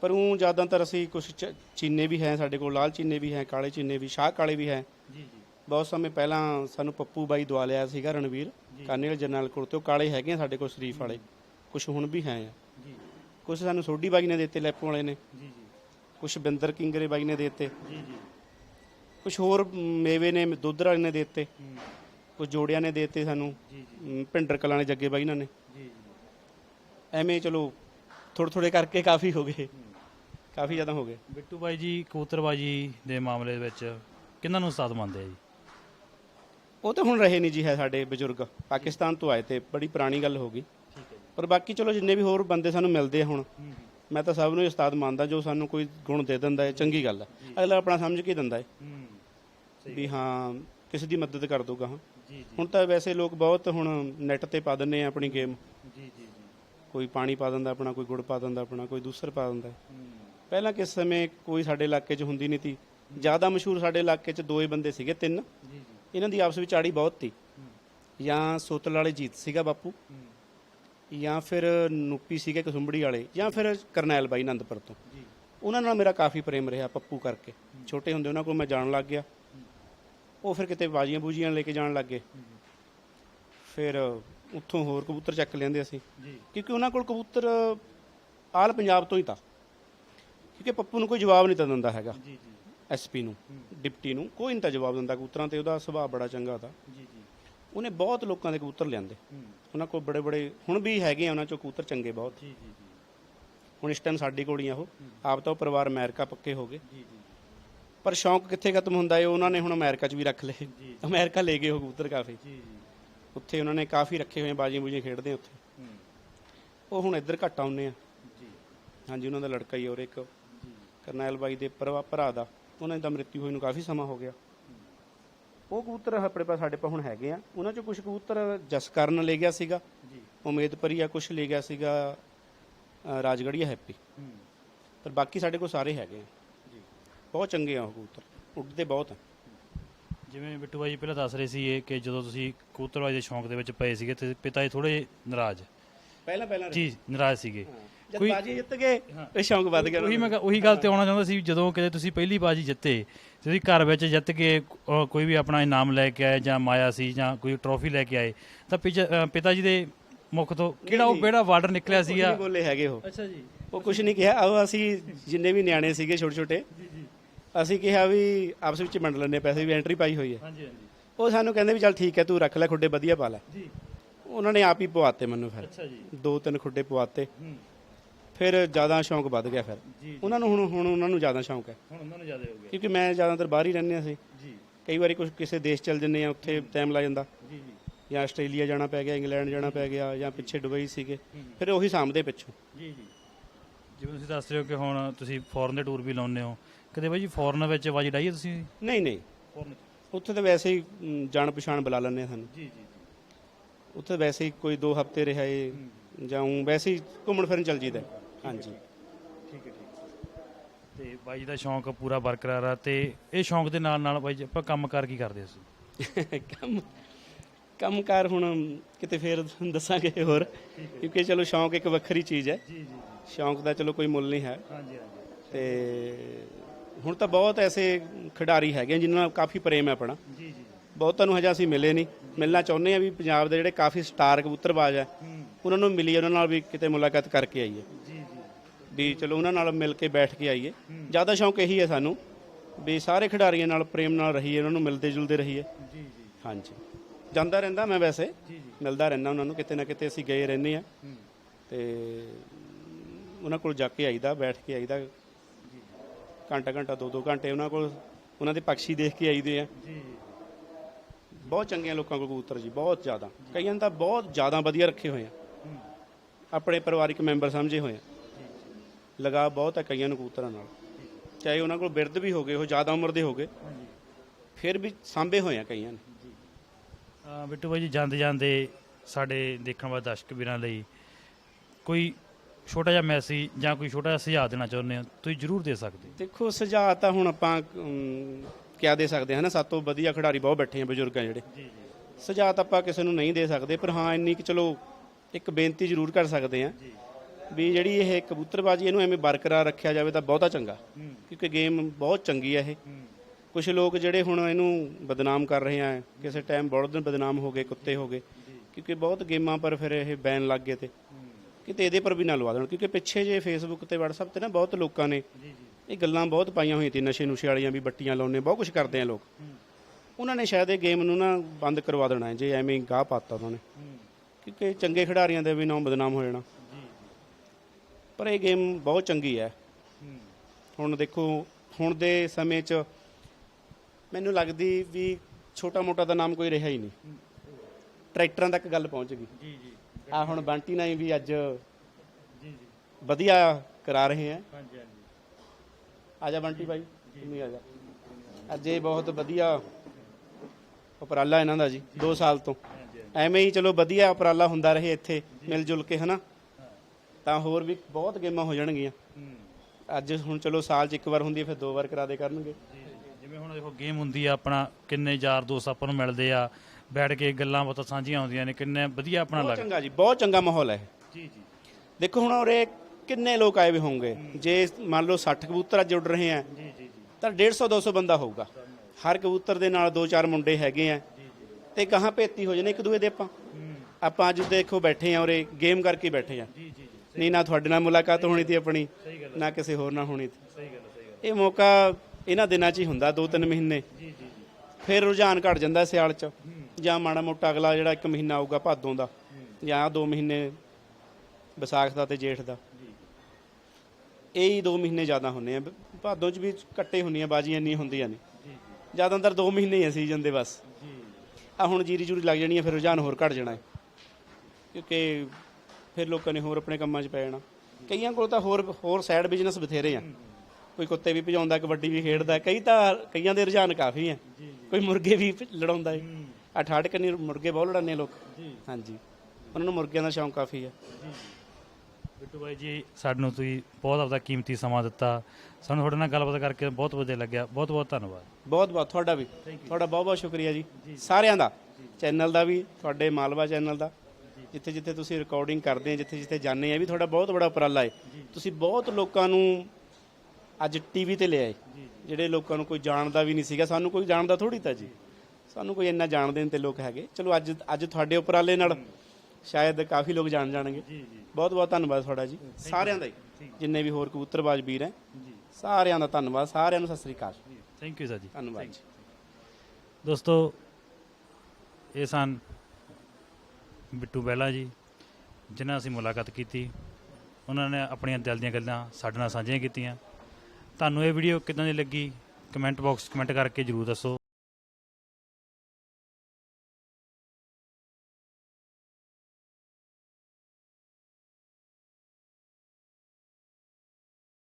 ਪਰ ਉਹ ਜ਼ਿਆਦਾਤਰ ਅਸੀਂ ਕੁਝ ਚੀਨੇ ਵੀ ਹੈ ਸਾਡੇ ਕੋਲ ਲਾਲ ਚੀਨੇ ਵੀ ਹੈ ਕਾਲੇ ਚੀਨੇ ਵੀ ਸ਼ਾਹ ਕਾਲੇ ਵੀ ਹੈ। ਜੀ ਜੀ। ਬਹੁਤ ਸਮੇਂ ਪਹਿਲਾਂ ਸਾਨੂੰ ਪੱਪੂ ਬਾਈ ਦਵਾ ਲਿਆ ਸੀਗਾ ਰਣਵੀਰ ਕਾਨੇਲ ਜਰਨਲ ਕੋਲ ਤੇ ਉਹ ਕਾਲੇ ਹੈਗੇ ਆ ਸਾਡੇ ਕੋਲ ਸ਼ਰੀਫ ਵਾਲੇ। ਕੁਝ ਹੁਣ ਵੀ ਹੈ ਜੀ। ਕੁਝ ਸਾਨੂੰ ਸੋਢੀ ਬਾਈ ਨੇ ਦਿੱਤੇ ਲੈਪੋ ਵਾਲੇ ਨੇ। ਜੀ ਜੀ। ਕੁਝ ਬਿੰਦਰ ਕਿੰਗਰੇ ਬਾਈ ਨੇ ਦਿੱਤੇ। ਜੀ ਜੀ। ਕੁਝ ਹੋਰ ਮੇਵੇ ਨੇ ਦੁੱਧਰ ਵਾਲੇ ਨੇ ਦਿੱਤੇ। ਕੁਝ ਜੋੜਿਆਂ ਨੇ ਦਿੱਤੇ ਸਾਨੂੰ। ਜੀ ਜੀ। ਮ, ਭਿੰਡਰ ਕਲਾਂ ਨੇ ਜੱਗੇ ਬਾਈ ਨਾਲ ਨੇ। ਜੀ ਐਵੇਂ ਚਲੋ ਥੋੜੇ ਥੋੜੇ ਕਰਕੇ ਕਾਫੀ ਹੋ ਗਏ। ਕਾਫੀ ਜ਼ਿਆਦਾ ਹੋ ਗਏ। ਬਿੱਟੂ ਬਾਈ ਜੀ ਕਬੂਤਰਬਾਜੀ ਦੇ ਮਾਮਲੇ ਦੇ ਵਿੱਚ ਕਿਹਨਾਂ ਨੂੰ ਉਸਤਾਦ ਮੰਨਦੇ ਆ ਜੀ? ਉਹ ਤਾਂ ਹੁਣ ਰਹੇ ਨਹੀਂ ਜੀ ਹੈ ਸਾਡੇ ਬਜ਼ੁਰਗ। ਪਾਕਿਸਤਾਨ ਤੋਂ ਆਏ ਤੇ ਬੜੀ ਪੁਰਾਣੀ ਗੱਲ ਹੋ ਗਈ। ਪਰ ਬਾਕੀ ਚਲੋ ਜਿੰਨੇ ਵੀ ਹੋਰ ਬੰਦੇ ਸਾਨੂੰ ਮਿਲਦੇ ਆ ਹੁਣ ਮੈਂ ਤਾਂ ਸਭ ਨੂੰ ਹੀ ਉਸਤਾਦ ਮੰਨਦਾ ਜੋ ਸਾਨੂੰ ਕੋਈ ਗੁਣ ਦੇ ਦਿੰਦਾ ਹੈ ਚੰਗੀ ਗੱਲ ਹੈ। ਅਗਲਾ ਆਪਣਾ ਸਮਝ ਕੇ ਦਿੰਦਾ ਹੈ ਵੀ ਹਾਂ ਕਿਸੇ ਦੀ ਮਦਦ ਕਰ ਦੂਗਾ ਹਾਂ। ਹੁਣ ਤਾਂ ਵੈਸੇ ਲੋਕ ਬਹੁਤ ਹੁਣ ਨੈਟ ਤੇ ਪਾ ਦਿੰਦੇ ਆ ਆਪਣੀ ਗੇਮ। ਕੋਈ ਪਾਣੀ ਪਾ ਦਿੰਦਾ ਆਪਣਾ ਕੋਈ ਗੁੜ ਪਾ ਦਿੰਦਾ ਆਪਣਾ ਕੋਈ ਦੂਸਰ ਪਾ ਦਿੰਦਾ ਪਹਿਲਾਂ ਕਿਸ ਸਮੇਂ ਕੋਈ ਸਾਡੇ ਇਲਾਕੇ 'ਚ ਹੁੰਦੀ ਨਹੀਂ ਤੀ ਜ਼ਿਆਦਾ ਮਸ਼ਹੂਰ ਸਾਡੇ ਇਲਾਕੇ 'ਚ ਦੋ ਹੀ ਬੰਦੇ ਸੀਗੇ ਤਿੰਨ। ਇਹਨਾਂ ਦੀ ਆਪਸ ਵਿੱਚ ਆੜੀ ਬਹੁਤ ਤੀ। ਜਾਂ ਸੋਤਲ ਵਾਲੇ ਜੀਤ ਸੀਗਾ ਬਾਪੂ ਜਾਂ ਫਿਰ ਨੂਪੀ ਸੀਗੇ ਕਸੁੰਬੜੀ ਵਾਲੇ ਜਾਂ ਫਿਰ ਕਰਨੈਲ ਬਾਈ ਆਨੰਦਪੁਰ ਤੋਂ। ਉਹਨਾਂ ਨਾਲ ਮੇਰਾ ਕਾਫੀ ਪ੍ਰੇਮ ਰਿਹਾ ਪੱਪੂ ਕਰਕੇ। ਛੋਟੇ ਹੁੰਦੇ ਉਹਨਾਂ ਕੋਲ ਮੈਂ ਜਾਣ ਲੱਗ ਗਿਆ। ਉਹ ਫਿਰ ਕਿਤੇ ਬਾਜੀਆਂ ਬੂਜੀਆਂ ਲੈ ਕੇ ਜਾਣ ਲੱਗ ਗਏ। ਫਿਰ ਉੱਥੋਂ ਹੋਰ ਕਬੂਤਰ ਚੱਕ ਲੈਂਦੇ ਅਸੀਂ। ਕਿਉਂਕਿ ਉਹਨਾਂ ਕੋਲ ਕਬੂਤਰ ਆਲ ਪੰਜਾਬ ਤੋਂ ਹੀ ਤਾਂ। ਕਿਉਂਕਿ ਪੱਪੂ ਨੂੰ ਕੋਈ ਜਵਾਬ ਨਹੀਂ ਤਾਂ ਦਿੰਦਾ ਹੈਗਾ। ਜੀ ਜੀ। ਐਸਪੀ ਨੂੰ ਡਿਪਟੀ ਨੂੰ ਕੋਈ ਨਹੀਂ ਤਾਂ ਜਵਾਬ ਦਿੰਦਾ ਕਬੂਤਰਾਂ ਤੇ ਉਹਦਾ ਸੁਭਾਅ ਬੜਾ ਚੰਗਾ ਤਾਂ ਜੀ ਜੀ। ਉਹਨੇ ਬਹੁਤ ਲੋਕਾਂ ਦੇ ਕਬੂਤਰ ਲਿਆਂਦੇ। ਉਹਨਾਂ ਕੋਲ ਬੜੇ ਬੜੇ ਹੁਣ ਵੀ ਹੈਗੇ ਆ ਉਹਨਾਂ ਚੋਂ ਕਬੂਤਰ ਚੰਗੇ ਬਹੁਤ। ਜੀ ਜੀ ਜੀ। ਹੁਣ ਇਸ ਟਾਈਮ ਸਾਡੀ ਕੋਲ ਹੀ ਆ ਉਹ। ਆਪ ਤਾਂ ਉਹ ਪਰਿਵਾਰ ਅਮਰੀਕਾ ਪੱਕੇ ਹੋ ਗਏ। ਜੀ ਜੀ। ਪਰ ਸ਼ੌਂਕ ਕਿੱਥੇ ਖਤਮ ਹੁੰਦਾ ਹੈ ਉਹਨਾਂ ਨੇ ਹੁਣ ਅਮਰੀਕਾ 'ਚ ਵੀ ਰੱਖ ਲਏ। ਅਮਰੀਕਾ ਲੈ ਗਏ ਉਹ ਕਬੂਤਰ ਕਾਫੀ। ਜੀ ਜੀ। ਉੱਥੇ ਉਹਨਾਂ ਨੇ ਕਾਫੀ ਰੱਖੇ ਹੋਏ ਆ, ਬਾਜੀਆਂ ਬੂਜੀਆਂ ਖੇਡਦੇ ਆ ਉੱਥੇ। ਉਹ ਹੁਣ ਇੱਧਰ ਘੱਟ ਆਉਂਦੇ ਆ। ਜੀ। ਹਾਂਜੀ ਉਹਨਾਂ ਦਾ ਲੜਕਾ ਹੀ ਔਰ ਇੱਕ ਕਰਨੈਲ ਬਾਈ ਦੇ ਭਰਾ ਦਾ। ਉਹਨਾਂ ਦੀ ਮ੍ਰਿਤੂ ਹੋਈ ਨੂੰ ਕਾਫੀ ਸਮਾਂ ਹੋ ਗਿਆ। ਉਹ ਕਬੂਤਰ ਆਪਣੇ ਪਾਸ ਸਾਡੇ ਪਾ ਹੁਣ ਹੈਗੇ ਆ। ਉਹਨਾਂ ਚੋਂ ਕੁਝ ਕਬੂਤਰ ਜਸਕਰਨ ਲੈ ਗਿਆ ਸੀਗਾ। ਜੀ। ਉਮੀਦ ਪਰੀਆ ਕੁਝ ਲੈ ਗਿਆ ਸੀਗਾ ਰਾਜਗੜੀਆ ਹੈਪੀ। ਪਰ ਬਾਕੀ ਸਾਡੇ ਕੋਲ ਸਾਰੇ ਹੈਗੇ ਆ। ਜੀ। ਬਹੁਤ ਚੰਗੇ ਆ ਉਹ ਕਬੂਤਰ। ਉੱਡਦੇ ਬਹੁਤ ਆ। ਜਿਵੇਂ ਬਿੱਟੂ ਬਾਈ ਪਹਿਲਾਂ ਦੱਸ ਰਹੇ ਸੀ ਇਹ ਕਿ ਜਦੋਂ ਤੁਸੀਂ ਕਬੂਤਰਬਾਜੀ ਦੇ ਸ਼ੌਂਕ ਦੇ ਵਿੱਚ ਪਏ ਸੀਗੇ ਤੇ ਪਿਤਾ ਜੀ ਥੋੜੇ ਨਾਰਾਜ਼। ਪਹਿਲਾਂ ਪਹਿਲਾਂ ਜੀ ਨਾਰਾਜ਼ ਸੀਗੇ। ਜਦ ਕੋਈ- ਬਾਜੀ ਜਿੱਤ ਗਏ ਇਹ ਸ਼ੌਂਕ ਵੱਧ ਗਿਆ ਉਹੀ ਮੈਂ ਕਿਹਾ- ਉਹੀ ਗੱਲ ਤੇ ਆਉਣਾ ਚਾਹੁੰਦਾ ਸੀ ਜਦੋਂ ਕਿਤੇ ਤੁਸੀਂ ਪਹਿਲੀ ਬਾਜੀ ਜਿੱਤੇ ਤੁਸੀਂ ਘਰ ਵਿੱਚ ਜਿੱਤ ਕੇ ਅਹ, ਕੋਈ ਵੀ ਆਪਣਾ ਇਨਾਮ ਲੈ ਕੇ ਆਏ ਜਾਂ ਮਾਇਆ ਸੀ ਜਾਂ ਕੋਈ ਟਰੋਫੀ ਲੈ ਕੇ ਆਏ ਤਾਂ ਪਿਜ- ਅਹ, ਪਿਤਾ ਜੀ ਦੇ ਮੁਖ ਤੋਂ ਕਿਹੜਾ ਉਹ ਕਿਹੜਾ ਵਾਰਡਰ ਨਿਕਲਿਆ ਸੀਗਾ? ਨਹੀਂ ਬੋਲੇ ਹੈਗੇ ਉਹ। ਅੱਛਾ ਜੀ। ਉਹ ਕੁਝ ਨਹੀਂ ਕਿਹਾ। ਉਹ ਅਸੀਂ ਜਿੰਨੇ ਵੀ ਨਿਆਣੇ ਸੀਗੇ ਛੋਟੇ ਛੋਟੇ ਅਸੀਂ ਕਿਹਾ ਵੀ ਆਪਸ ਵਿੱਚ ਵੰਡ ਲੈਣੇ ਪੈਸੇ ਵੀ ਐਂਟਰੀ ਪਾਈ ਹੋਈ ਹੈ। ਹਾਂਜੀ ਹਾਂਜੀ। ਉਹ ਸਾਨੂੰ ਕਹਿੰਦੇ ਵੀ ਚੱਲ ਠੀਕ ਹੈ ਤੂੰ ਰੱਖ ਲੈ ਖੁੱਡੇ ਵਧੀਆ ਪਾ ਲੈ। ਜੀ। ਉਹਨਾਂ ਨੇ ਆਪ ਹੀ ਪਵਾਤੇ ਮੈਨੂੰ ਫਿਰ। ਅੱਛਾ ਜੀ। ਦੋ ਤਿੰਨ ਖੁੱਡੇ ਪਵਾਤੇ। ਹੂੰ। ਫਿਰ ਜ਼ਿਆਦਾ ਸ਼ੌਂਕ ਵੱਧ ਗਿਆ ਫਿਰ। ਉਹਨਾਂ ਨੂੰ ਹੁਣ ਹੁਣ ਉਹਨਾਂ ਨੂੰ ਜ਼ਿਆਦਾ ਸ਼ੌਂਕ ਹੈ। ਹੁਣ ਉਹਨਾਂ ਨੂੰ ਜ਼ਿਆਦਾ ਹੋ ਗਿਆ। ਕਿਉਂਕਿ ਮੈਂ ਜ਼ਿਆਦਾਤਰ ਬਾਹਰ ਹੀ ਰਹਿੰਦੇ ਸੀ ਜੀ। ਕਈ ਵਾਰੀ ਕੁਝ ਕਿਸੇ ਦੇਸ਼ ਚਲ ਜੰਨੇ ਆ ਉੱਥੇ ਟਾਈਮ ਲੱਗ ਜਾਂਦਾ। ਜੀ ਜੀ। ਜਾਂ ਆਸਟ੍ਰੇਲੀਆ ਜਾਣਾ ਪੈ ਗਿਆ ਇੰਗਲੈਂਡ ਜਾਣਾ ਪੈ ਗਿਆ ਜਾਂ ਪਿੱਛੇ ਦੁਬਈ ਸੀਗੇ। ਫਿਰ ਉਹੀ ਸਾਹਮਣੇ ਪਿੱਛੋਂ। ਜੀ ਜੀ। ਜਿਵੇਂ ਤੁਸੀਂ ਦੱਸ ਰਹੇ ਹੋ ਕਿ ਹੁਣ ਤੁਸੀਂ ਫੋਰਨ ਦੇ ਟੂਰ ਵੀ ਲਾਉਂਦੇ ਹੋ। ਕਦੇ ਬਾਈ ਜੀ ਫੋਰਨ ਵਿੱਚ ਬਾਜੀ ਡਾਈ ਹੈ ਤੁਸੀਂ? ਨਹੀਂ ਨਹੀਂ। ਫੋਰਨ ਉੱਥੇ ਤਾਂ ਵੈਸੇ ਹੀ ਜਾਣ ਪਛਾਣ ਬੁਲਾ ਲੈਂਦੇ ਆ ਸਾਨੂੰ। ਜੀ ਜੀ ਉੱਥੇ ਵੈਸੇ ਹੀ ਕੋਈ 2 ਹਫ਼ਤੇ ਰਿਹਾ ਏ ਜਾਂ ਵੈਸੇ ਹੀ ਘੁੰਮਣ ਫਿਰਨ ਚੱਲ ਜੀਦਾ ਹਾਂਜੀ। ਠੀਕ ਹੈ ਠੀਕ ਤੇ ਬਾਈ ਜੀ ਦਾ ਸ਼ੌਂਕ ਪੂਰਾ ਬਰਕਰਾਰ ਆ ਤੇ ਇਹ ਸ਼ੌਂਕ ਦੇ ਨਾਲ ਨਾਲ ਬਾਈ ਜੀ ਆਪਾਂ ਕੰਮਕਾਰ ਕੀ ਕਰਦੇ ਸੀ ਕੰਮ ਕੰਮਕਾਰ ਹੁਣ ਕਿਤੇ ਫੇਰ ਦੱਸਾਂਗੇ ਹੋਰ ਕਿਉਂਕਿ ਚਲੋ ਸ਼ੌਂਕ ਇੱਕ ਵੱਖਰੀ ਚੀਜ਼ ਹੈ। ਜੀ ਜੀ ਸ਼ੌਂਕ ਦਾ ਚਲੋ ਕੋਈ ਮੁੱਲ ਨਹੀਂ ਹੈ। ਹਾਂਜੀ ਹਾਂਜੀ। ਤੇ ਹੁਣ ਤਾਂ ਬਹੁਤ ਐਸੇ ਖਿਡਾਰੀ ਹੈਗੇ ਆ ਜਿਨ੍ਹਾਂ ਨਾਲ ਕਾਫੀ ਪ੍ਰੇਮ ਹੈ ਆਪਣਾ। ਜੀ ਜੀ ਬਹੁਤਾਂ ਨੂੰ ਹਜੇ ਅਸੀਂ ਮਿਲੇ ਨਹੀਂ। ਮਿਲਣਾ ਚਾਹੁੰਦੇ ਆ ਵੀ ਪੰਜਾਬ ਦੇ ਜਿਹੜੇ ਕਾਫੀ ਸਟਾਰ ਕਬੂਤਰਬਾਜ਼ ਹੂੰ। ਉਹਨਾਂ ਨੂੰ ਮਿਲੀਏ ਉਹਨਾਂ ਨਾਲ ਵੀ ਕਿਤੇ ਮੁਲਾਕਾਤ ਕਰਕੇ ਆਈਏ। ਵੀ ਚਲੋ ਉਹਨਾਂ ਨਾਲ ਮਿਲ ਕੇ ਬੈਠ ਕੇ ਆਈਏ। ਜ਼ਿਆਦਾ ਸ਼ੌਂਕ ਇਹੀ ਹੈ ਸਾਨੂੰ ਵੀ ਸਾਰੇ ਖਿਡਾਰੀਆਂ ਨਾਲ ਪ੍ਰੇਮ ਨਾਲ ਰਹੀਏ ਉਹਨਾਂ ਨੂੰ ਮਿਲਦੇ ਜੁਲਦੇ ਰਹੀਏ। ਜੀ ਜੀ। ਹਾਂਜੀ। ਜਾਂਦਾ ਰਹਿੰਦਾ ਮੈਂ ਵੈਸੇ। ਮਿਲਦਾ ਰਹਿੰਦਾ ਉਹਨਾਂ ਨੂੰ ਕਿਤੇ ਨਾ ਕਿਤੇ ਅਸੀਂ ਗਏ ਰਹਿੰਦੇ ਆ ਤੇ ਉਹਨਾਂ ਕੋਲ ਜਾ ਕੇ ਆਈਦਾ ਬੈਠ ਕੇ ਆਈਦਾ। ਘੰਟਾ ਘੰਟਾ ਦੋ ਦੋ ਘੰਟੇ ਉਹਨਾਂ ਕੋਲ ਉਹਨਾਂ ਦੇ ਪੰਛੀ ਦੇਖ ਕੇ ਆਈਦੇ ਆ। ਜੀ। ਬਹੁਤ ਚੰਗੇ ਲੋਕਾਂ ਕੋਲ ਕਬੂਤਰ ਜੀ ਬਹੁਤ ਜ਼ਿਆਦਾ। ਕਈਆਂ ਨੇ ਤਾਂ ਬਹੁਤ ਜ਼ਿਆਦਾ ਵਧੀਆ ਰੱਖੇ ਹੋਏ ਆ। ਆਪਣੇ ਪਰਿਵਾਰਿਕ ਮੈਂਬਰ ਸਮਝੇ ਹੋਏ ਆ। ਲਗਾਅ ਬਹੁਤ ਹੈ ਕਈਆਂ ਨੂੰ ਕਬੂਤਰਾਂ ਨਾਲ। ਚਾਹੇ ਉਹਨਾਂ ਕੋਲ ਬਿਰਧ ਵੀ ਹੋ ਗਏ ਉਹ ਜ਼ਿਆਦਾ ਉਮਰ ਦੇ ਹੋ ਗਏ। ਫਿਰ ਵੀ ਸਾਂਭੇ ਹੋਏ ਆ ਕਈਆਂ ਨੇ। ਅਹ ਬਿੱਟੂ ਬਾਈ ਜੀ ਜਾਂਦੇ ਜਾਂਦੇ ਸਾਡੇ ਦੇਖਣ ਵਾਲੇ ਦਰਸ਼ਕ ਵੀਰਾਂ ਲਈ ਕੋਈ ਛੋਟਾ ਜਿਹਾ ਮੈਸੇਜ ਜਾਂ ਕੋਈ ਛੋਟਾ ਜਿਹਾ ਸੁਝਾਅ ਦੇਣਾ ਚਾਹੁੰਦੇ ਹੋ? ਤੁਸੀਂ ਜਰੂਰ ਦੇ ਸਕਦੇ ਹੋ। ਦੇਖੋ ਸੁਝਾਅ ਤਾਂ ਹੁਣ ਆਪਾਂ ਅਮ, ਕਿਆ ਦੇ ਸਕਦੇ ਹਾਂ ਨਾ ਸਾਤੋਂ ਵਧੀਆ ਖਿਡਾਰੀ ਬਹੁਤ ਬੈਠੇ ਆ ਬਜ਼ੁਰਗ ਆ ਜਿਹੜੇ ਸੁਝਾਅ ਤਾਂ ਆਪਾਂ ਕਿਸੇ ਨੂੰ ਨਹੀਂ ਦੇ ਸਕਦੇ ਪਰ ਹਾਂ ਇੰਨੀ ਕਿ ਚਲੋ ਇੱਕ ਬੇਨਤੀ ਜ਼ਰੂਰ ਕਰ ਸਕਦੇ ਆ ਜੀ। ਵੀ ਜਿਹੜੀ ਇਹ ਕਬੂਤਰਬਾਜੀ ਇਹਨੂੰ ਐਵੇਂ ਬਰਕਰਾਰ ਰੱਖਿਆ ਜਾਵੇ ਤਾਂ ਬਹੁਤਾ ਚੰਗਾ। ਹੂੰ। ਕਿਉਂਕਿ ਗੇਮ ਬਹੁਤ ਚੰਗੀ ਆ ਇਹ। ਹੂੰ। ਕੁਝ ਲੋਕ ਜਿਹੜੇ ਹੁਣ ਇਹਨੂੰ ਬਦਨਾਮ ਕਰ ਰਹੇ ਆ ਕਿਸੇ ਟਾਈਮ ਬਲਦ ਬਦਨਾਮ ਹੋ ਗਏ ਕੁੱਤੇ ਹੋ ਗਏ। ਕਿਉਂਕਿ ਬਹੁਤ ਗੇਮਾਂ ਪਰ ਫਿਰ ਇਹ ਬੈਨ ਲੱਗ ਗਏ ਤੇ। ਕਿਤੇ ਇਹਦੇ ਪਰ ਵੀ ਨਾ ਲਵਾ ਦੇਣ ਕਿਉਂਕਿ ਪਿੱਛੇ ਜੇ ਫੇਸਬੁੱਕ ਤੇ WhatsApp ਤੇ ਨਾ ਬਹੁਤ ਲੋਕਾਂ ਨੇ ਇਹ ਗੱਲਾਂ ਬਹੁਤ ਪਾਈਆਂ ਹੋਈਆਂ ਸੀ ਨਸ਼ੇ ਨੁਸ਼ੇ ਵਾਲੀਆਂ ਵੀ ਬੱਟੀਆਂ ਲਾਉਣੇ ਬਹੁਤ ਕੁਝ ਕਰਦੇ ਆ ਲੋਕ। ਉਹਨਾਂ ਨੇ ਸ਼ਾਇਦ ਇਹ ਗੇਮ ਨੂੰ ਨਾ ਬੰਦ ਕਰਵਾ ਦੇਣਾ ਹੈ ਜੇ ਐਵੇਂ ਹੀ ਗਾਹ ਪਾਤਾ ਉਹਨਾਂ ਨੇ। ਹੂੰ। ਕਿਉਂਕਿ ਚੰਗੇ ਖਿਡਾਰੀਆਂ ਦੇ ਵੀ ਨਾਮ ਬਦਨਾਮ ਹੋ ਜਾਣਾ। ਪਰ ਇਹ ਗੇਮ ਬਹੁਤ ਚੰਗੀ ਹੈ। ਹੁਣ ਦੇਖੋ ਹੁਣ ਦੇ ਸਮੇਂ 'ਚ ਮੈਨੂੰ ਲੱਗਦੀ ਵੀ ਛੋਟਾ ਮੋਟਾ ਦਾ ਨਾਮ ਕੋਈ ਰਿਹਾ ਹੀ ਨਹੀਂ। ਟਰੈਕਟਰਾਂ ਤੱਕ ਗੱਲ ਪਹੁੰਚ ਗਈ। ਜੀ ਜੀ ਆ ਹੁਣ ਬੰਟੀ ਨਾਲ ਵੀ ਅੱਜ ਜੀ ਜੀ। ਵਧੀਆ ਕਰਾ ਰਹੇ ਆ ਹਾਂਜੀ ਹਾਂਜੀ। ਆ ਜਾ ਬੰਟੀ ਭਾਈ ਕਿੰਨੀ ਆ ਜਾ। ਅੱਜ ਇਹ ਬਹੁਤ ਵਧੀਆ ਉਪਰਾਲਾ ਇਹਨਾਂ ਦਾ ਜੀ 2 ਸਾਲ ਤੋਂ। ਐਵੇਂ ਹੀ ਚਲੋ ਵਧੀਆ ਉਪਰਾਲਾ ਹੁੰਦਾ ਰਹੇ ਇੱਥੇ ਮਿਲ ਜੁਲ ਕੇ ਹਨਾ? ਤਾਂ ਹੋਰ ਵੀ ਬਹੁਤ ਗੇਮਾਂ ਹੋ ਜਾਣਗੀਆਂ। ਅੱਜ ਹੁਣ ਚਲੋ ਸਾਲ 'ਚ ਇੱਕ ਵਾਰ ਹੁੰਦੀ ਹੈ ਫਿਰ ਦੋ ਵਾਰ ਕਰਾ ਦੇ ਕਰਨਗੇ। ਜਿਵੇਂ ਹੁਣ ਦੇਖੋ ਗੇਮ ਹੁੰਦੀ ਆ ਆਪਣਾ ਕਿੰਨੇ ਯਾਰ ਦੋਸਤ ਆਪਾਂ ਨੂੰ ਮਿਲਦੇ ਆ ਬੈਠ ਕੇ ਗੱਲਾਂ ਬਾਤਾਂ ਸਾਂਝੀਆਂ ਹੁੰਦੀਆਂ ਨੇ ਕਿੰਨੇ ਵਧੀਆ ਆਪਣਾ ਬਹੁਤ ਲੱਗ ਚੰਗਾ ਜੀ ਬਹੁਤ ਚੰਗਾ ਮਾਹੌਲ ਹੈ। ਜੀ ਜੀ। ਦੇਖੋ ਹੁਣ ਉਰੇ ਕਿੰਨੇ ਲੋਕ ਆਏ ਵੀ ਹੋਣਗੇ। ਜੇ ਮੰਨ ਲਓ 60 ਕਬੂਤਰ ਅੱਜ ਉੱਡ ਰਹੇ ਆ ਜੀ ਜੀ ਜੀ। ਤਾਂ 150 200 ਬੰਦਾ ਹੋਊਗਾ। ਹਰ ਕਬੂਤਰ ਦੇ ਨਾਲ ਦੋ ਚਾਰ ਮੁੰਡੇ ਹੈਗੇ ਆ। ਤੇ ਕਹਾਂ ਭੇਤੀ ਹੋ ਜਾਣੇ ਇੱਕ ਦੂਏ ਦੇ ਆਪਾਂ? ਆਪਾਂ ਅੱਜ ਦੇਖੋ ਬੈਠੇ ਆ ਉਰੇ ਗੇਮ ਕਰਕੇ ਬੈਠੇ ਆ। ਨਹੀਂ ਨਾ ਤੁਹਾਡੇ ਨਾਲ ਮੁਲਾਕਾਤ ਹੋਣੀ ਸੀ ਆਪਣੀ ਨਾ ਕਿਸੇ ਹੋਰ ਨਾਲ ਹੋਣੀ ਸੀ। ਇਹ ਮੌਕਾ ਇਹਨਾਂ ਦਿਨਾਂ 'ਚ ਹੀ ਹੁੰਦਾ ਦੋ ਤਿੰਨ ਮਹੀਨੇ ਫਿਰ ਰੁਝਾਨ ਘਟ ਜਾਂਦਾ ਸਿਆਲ 'ਚ। ਜਾਂ ਮਾੜਾ ਮੋਟਾ ਅਗਲਾ ਜਿਹੜਾ ਇੱਕ ਮਹੀਨਾ ਆਊਗਾ ਭਾਦੋਂ ਦਾ ਜਾਂ ਆਹ ਦੋ ਮਹੀਨੇ ਵਿਸਾਖ ਦਾ ਤੇ ਜੇਠ ਦਾ। ਇਹ ਹੀ ਦੋ ਮਹੀਨੇ ਜ਼ਿਆਦਾ ਹੁੰਦੇ ਆ। ਭਾਦੋਂ 'ਚ ਵੀ ਕੱਟੇ ਹੁੰਦੀਆਂ ਬਾਜੀਆਂ ਨਹੀਂ ਹੁੰਦੀਆਂ ਨੇ ਜੀ ਜ਼ਿਆਦਾਤਰ ਦੋ ਮਹੀਨੇ ਹੀ ਸੀਜ਼ਨ ਦੇ ਬਸ। ਆ ਹੁਣ ਜੀਰੀ ਜੂਰੀ ਲੱਗ ਜਾਣੀ ਆ ਫਿਰ ਰੁਝਾਨ ਹੋਰ ਘਟ ਜਾਣਾ ਹੈ। ਕਿਉਂਕਿ ਫਿਰ ਲੋਕਾਂ ਨੇ ਹੋਰ ਆਪਣੇ ਕੰਮਾਂ 'ਚ ਪੈ ਜਾਣਾ। ਕਈਆਂ ਕੋਲ ਤਾਂ ਹੋਰ ਹੋਰ ਸਾਈਡ ਬਿਜ਼ਨਸ ਬਥੇਰੇ ਆ। ਕੋਈ ਕੁੱਤੇ ਵੀ ਭਜਾਉਂਦਾ ਕਬੱਡੀ ਵੀ ਖੇਡਦਾ ਕਈ ਤਾਂ ਕਈਆਂ ਦੇ ਰੁਝਾਨ ਕਾਫੀ ਆ। ਕੋਈ ਮੁਰਗੇ ਵੀ ਲੜਾਉਂਦਾ ਹੈ। ਆ ਠਾੜ ਕੰਨੀ ਮੁਰਗੇ ਬਹੁਤ ਲੜਾਉਂਦੇ ਲੋਕ। ਜੀ। ਹਾਂਜੀ। ਉਹਨਾਂ ਨੂੰ ਮੁਰਗਿਆਂ ਦਾ ਸ਼ੌਂਕ ਕਾਫੀ ਆ। ਬਿੱਟੂ ਬਾਈ ਜੀ ਸਾਨੂੰ ਤੁਸੀਂ ਬਹੁਤ ਆਪਦਾ ਕੀਮਤੀ ਸਮਾਂ ਦਿੱਤਾ। ਸਾਨੂੰ ਤੁਹਾਡੇ ਨਾਲ ਗੱਲਬਾਤ ਕਰਕੇ ਬਹੁਤ ਵਧੀਆ ਲੱਗਿਆ। ਬਹੁਤ ਬਹੁਤ ਧੰਨਵਾਦ। ਬਹੁਤ ਬਹੁਤ ਤੁਹਾਡਾ ਵੀ। ਤੁਹਾਡਾ ਬਹੁਤ ਬਹੁਤ ਸ਼ੁਕਰੀਆ ਜੀ। ਸਾਰਿਆਂ ਦਾ। ਚੈਨਲ ਦਾ ਵੀ ਤੁਹਾਡੇ ਮਾਲਵਾ ਚੈਨਲ ਦਾ। ਜਿੱਥੇ ਜਿੱਥੇ ਤੁਸੀਂ ਰਿਕਾਰਡਿੰਗ ਕਰਦੇ ਆ ਜਿੱਥੇ ਜਿੱਥੇ ਜਾਂਦੇ ਆ ਵੀ ਤੁਹਾਡਾ ਬਹੁਤ ਬੜਾ ਉਪਰਾਲਾ ਹੈ। ਤੁਸੀਂ ਬਹੁਤ ਲੋਕਾਂ ਨੂੰ ਅੱਜ ਟੀਵੀ ਤੇ ਲਿਆਏ। ਜਿਹੜੇ ਲੋਕਾਂ ਨੂੰ ਕੋਈ ਜਾਣਦਾ ਵੀ ਨਹੀਂ ਸੀਗਾ ਸਾਨੂੰ ਕੋਈ ਜਾਣਦਾ ਥੋੜੀ ਤਾਂ ਜੀ। ਸਾਨੂੰ ਕੋਈ ਇੰਨਾ ਜਾਣਦੇ ਨਹੀਂ ਤੇ ਲੋਕ ਹੈਗੇ। ਚਲੋ ਅੱਜ ਅੱਜ ਤੁਹਾਡੇ ਉਪਰਾਲੇ ਨਾਲ ਸ਼ਾਇਦ ਕਾਫੀ ਲੋਕ ਜਾਣ ਜਾਣਗੇ। ਜੀ ਜੀ। ਬਹੁਤ ਬਹੁਤ ਧੰਨਵਾਦ ਤੁਹਾਡਾ ਜੀ। ਸਾਰਿਆਂ ਦਾ ਹੀ। ਜਿੰਨੇ ਵੀ ਹੋਰ ਕਬੂਤਰਬਾਜ਼ ਵੀਰ ਹੈ ਜੀ। ਸਾਰਿਆਂ ਦਾ ਧੰਨਵਾਦ। ਸਾਰਿਆਂ ਨੂੰ ਸਤਿ ਸ੍ਰੀ ਅਕਾਲ। Thank you sir ji. ਧੰਨਵਾਦ ਜੀ। ਦੋਸਤੋ ਇਹ ਸਨ ਬਿੱਟੂ ਬਹਿਲਾ ਜੀ, ਜਿਨ੍ਹਾਂ ਨਾਲ ਅਸੀਂ ਮੁਲਾਕਾਤ ਕੀਤੀ, ਉਹਨਾਂ ਨੇ ਆਪਣੀਆਂ ਦਿਲ ਦੀਆਂ ਗੱਲਾਂ ਸਾਡੇ ਨਾਲ ਸਾਂਝੀਆਂ ਕੀਤੀਆਂ। ਤੁਹਾਨੂੰ ਇਹ ਵੀਡੀਓ ਕਿਦਾਂ ਦੀ ਲੱਗੀ? ਕਮੈਂਟ ਬਾਕਸ ਕਮੈਂਟ ਕਰਕੇ ਜਰੂਰ ਦੱਸੋ।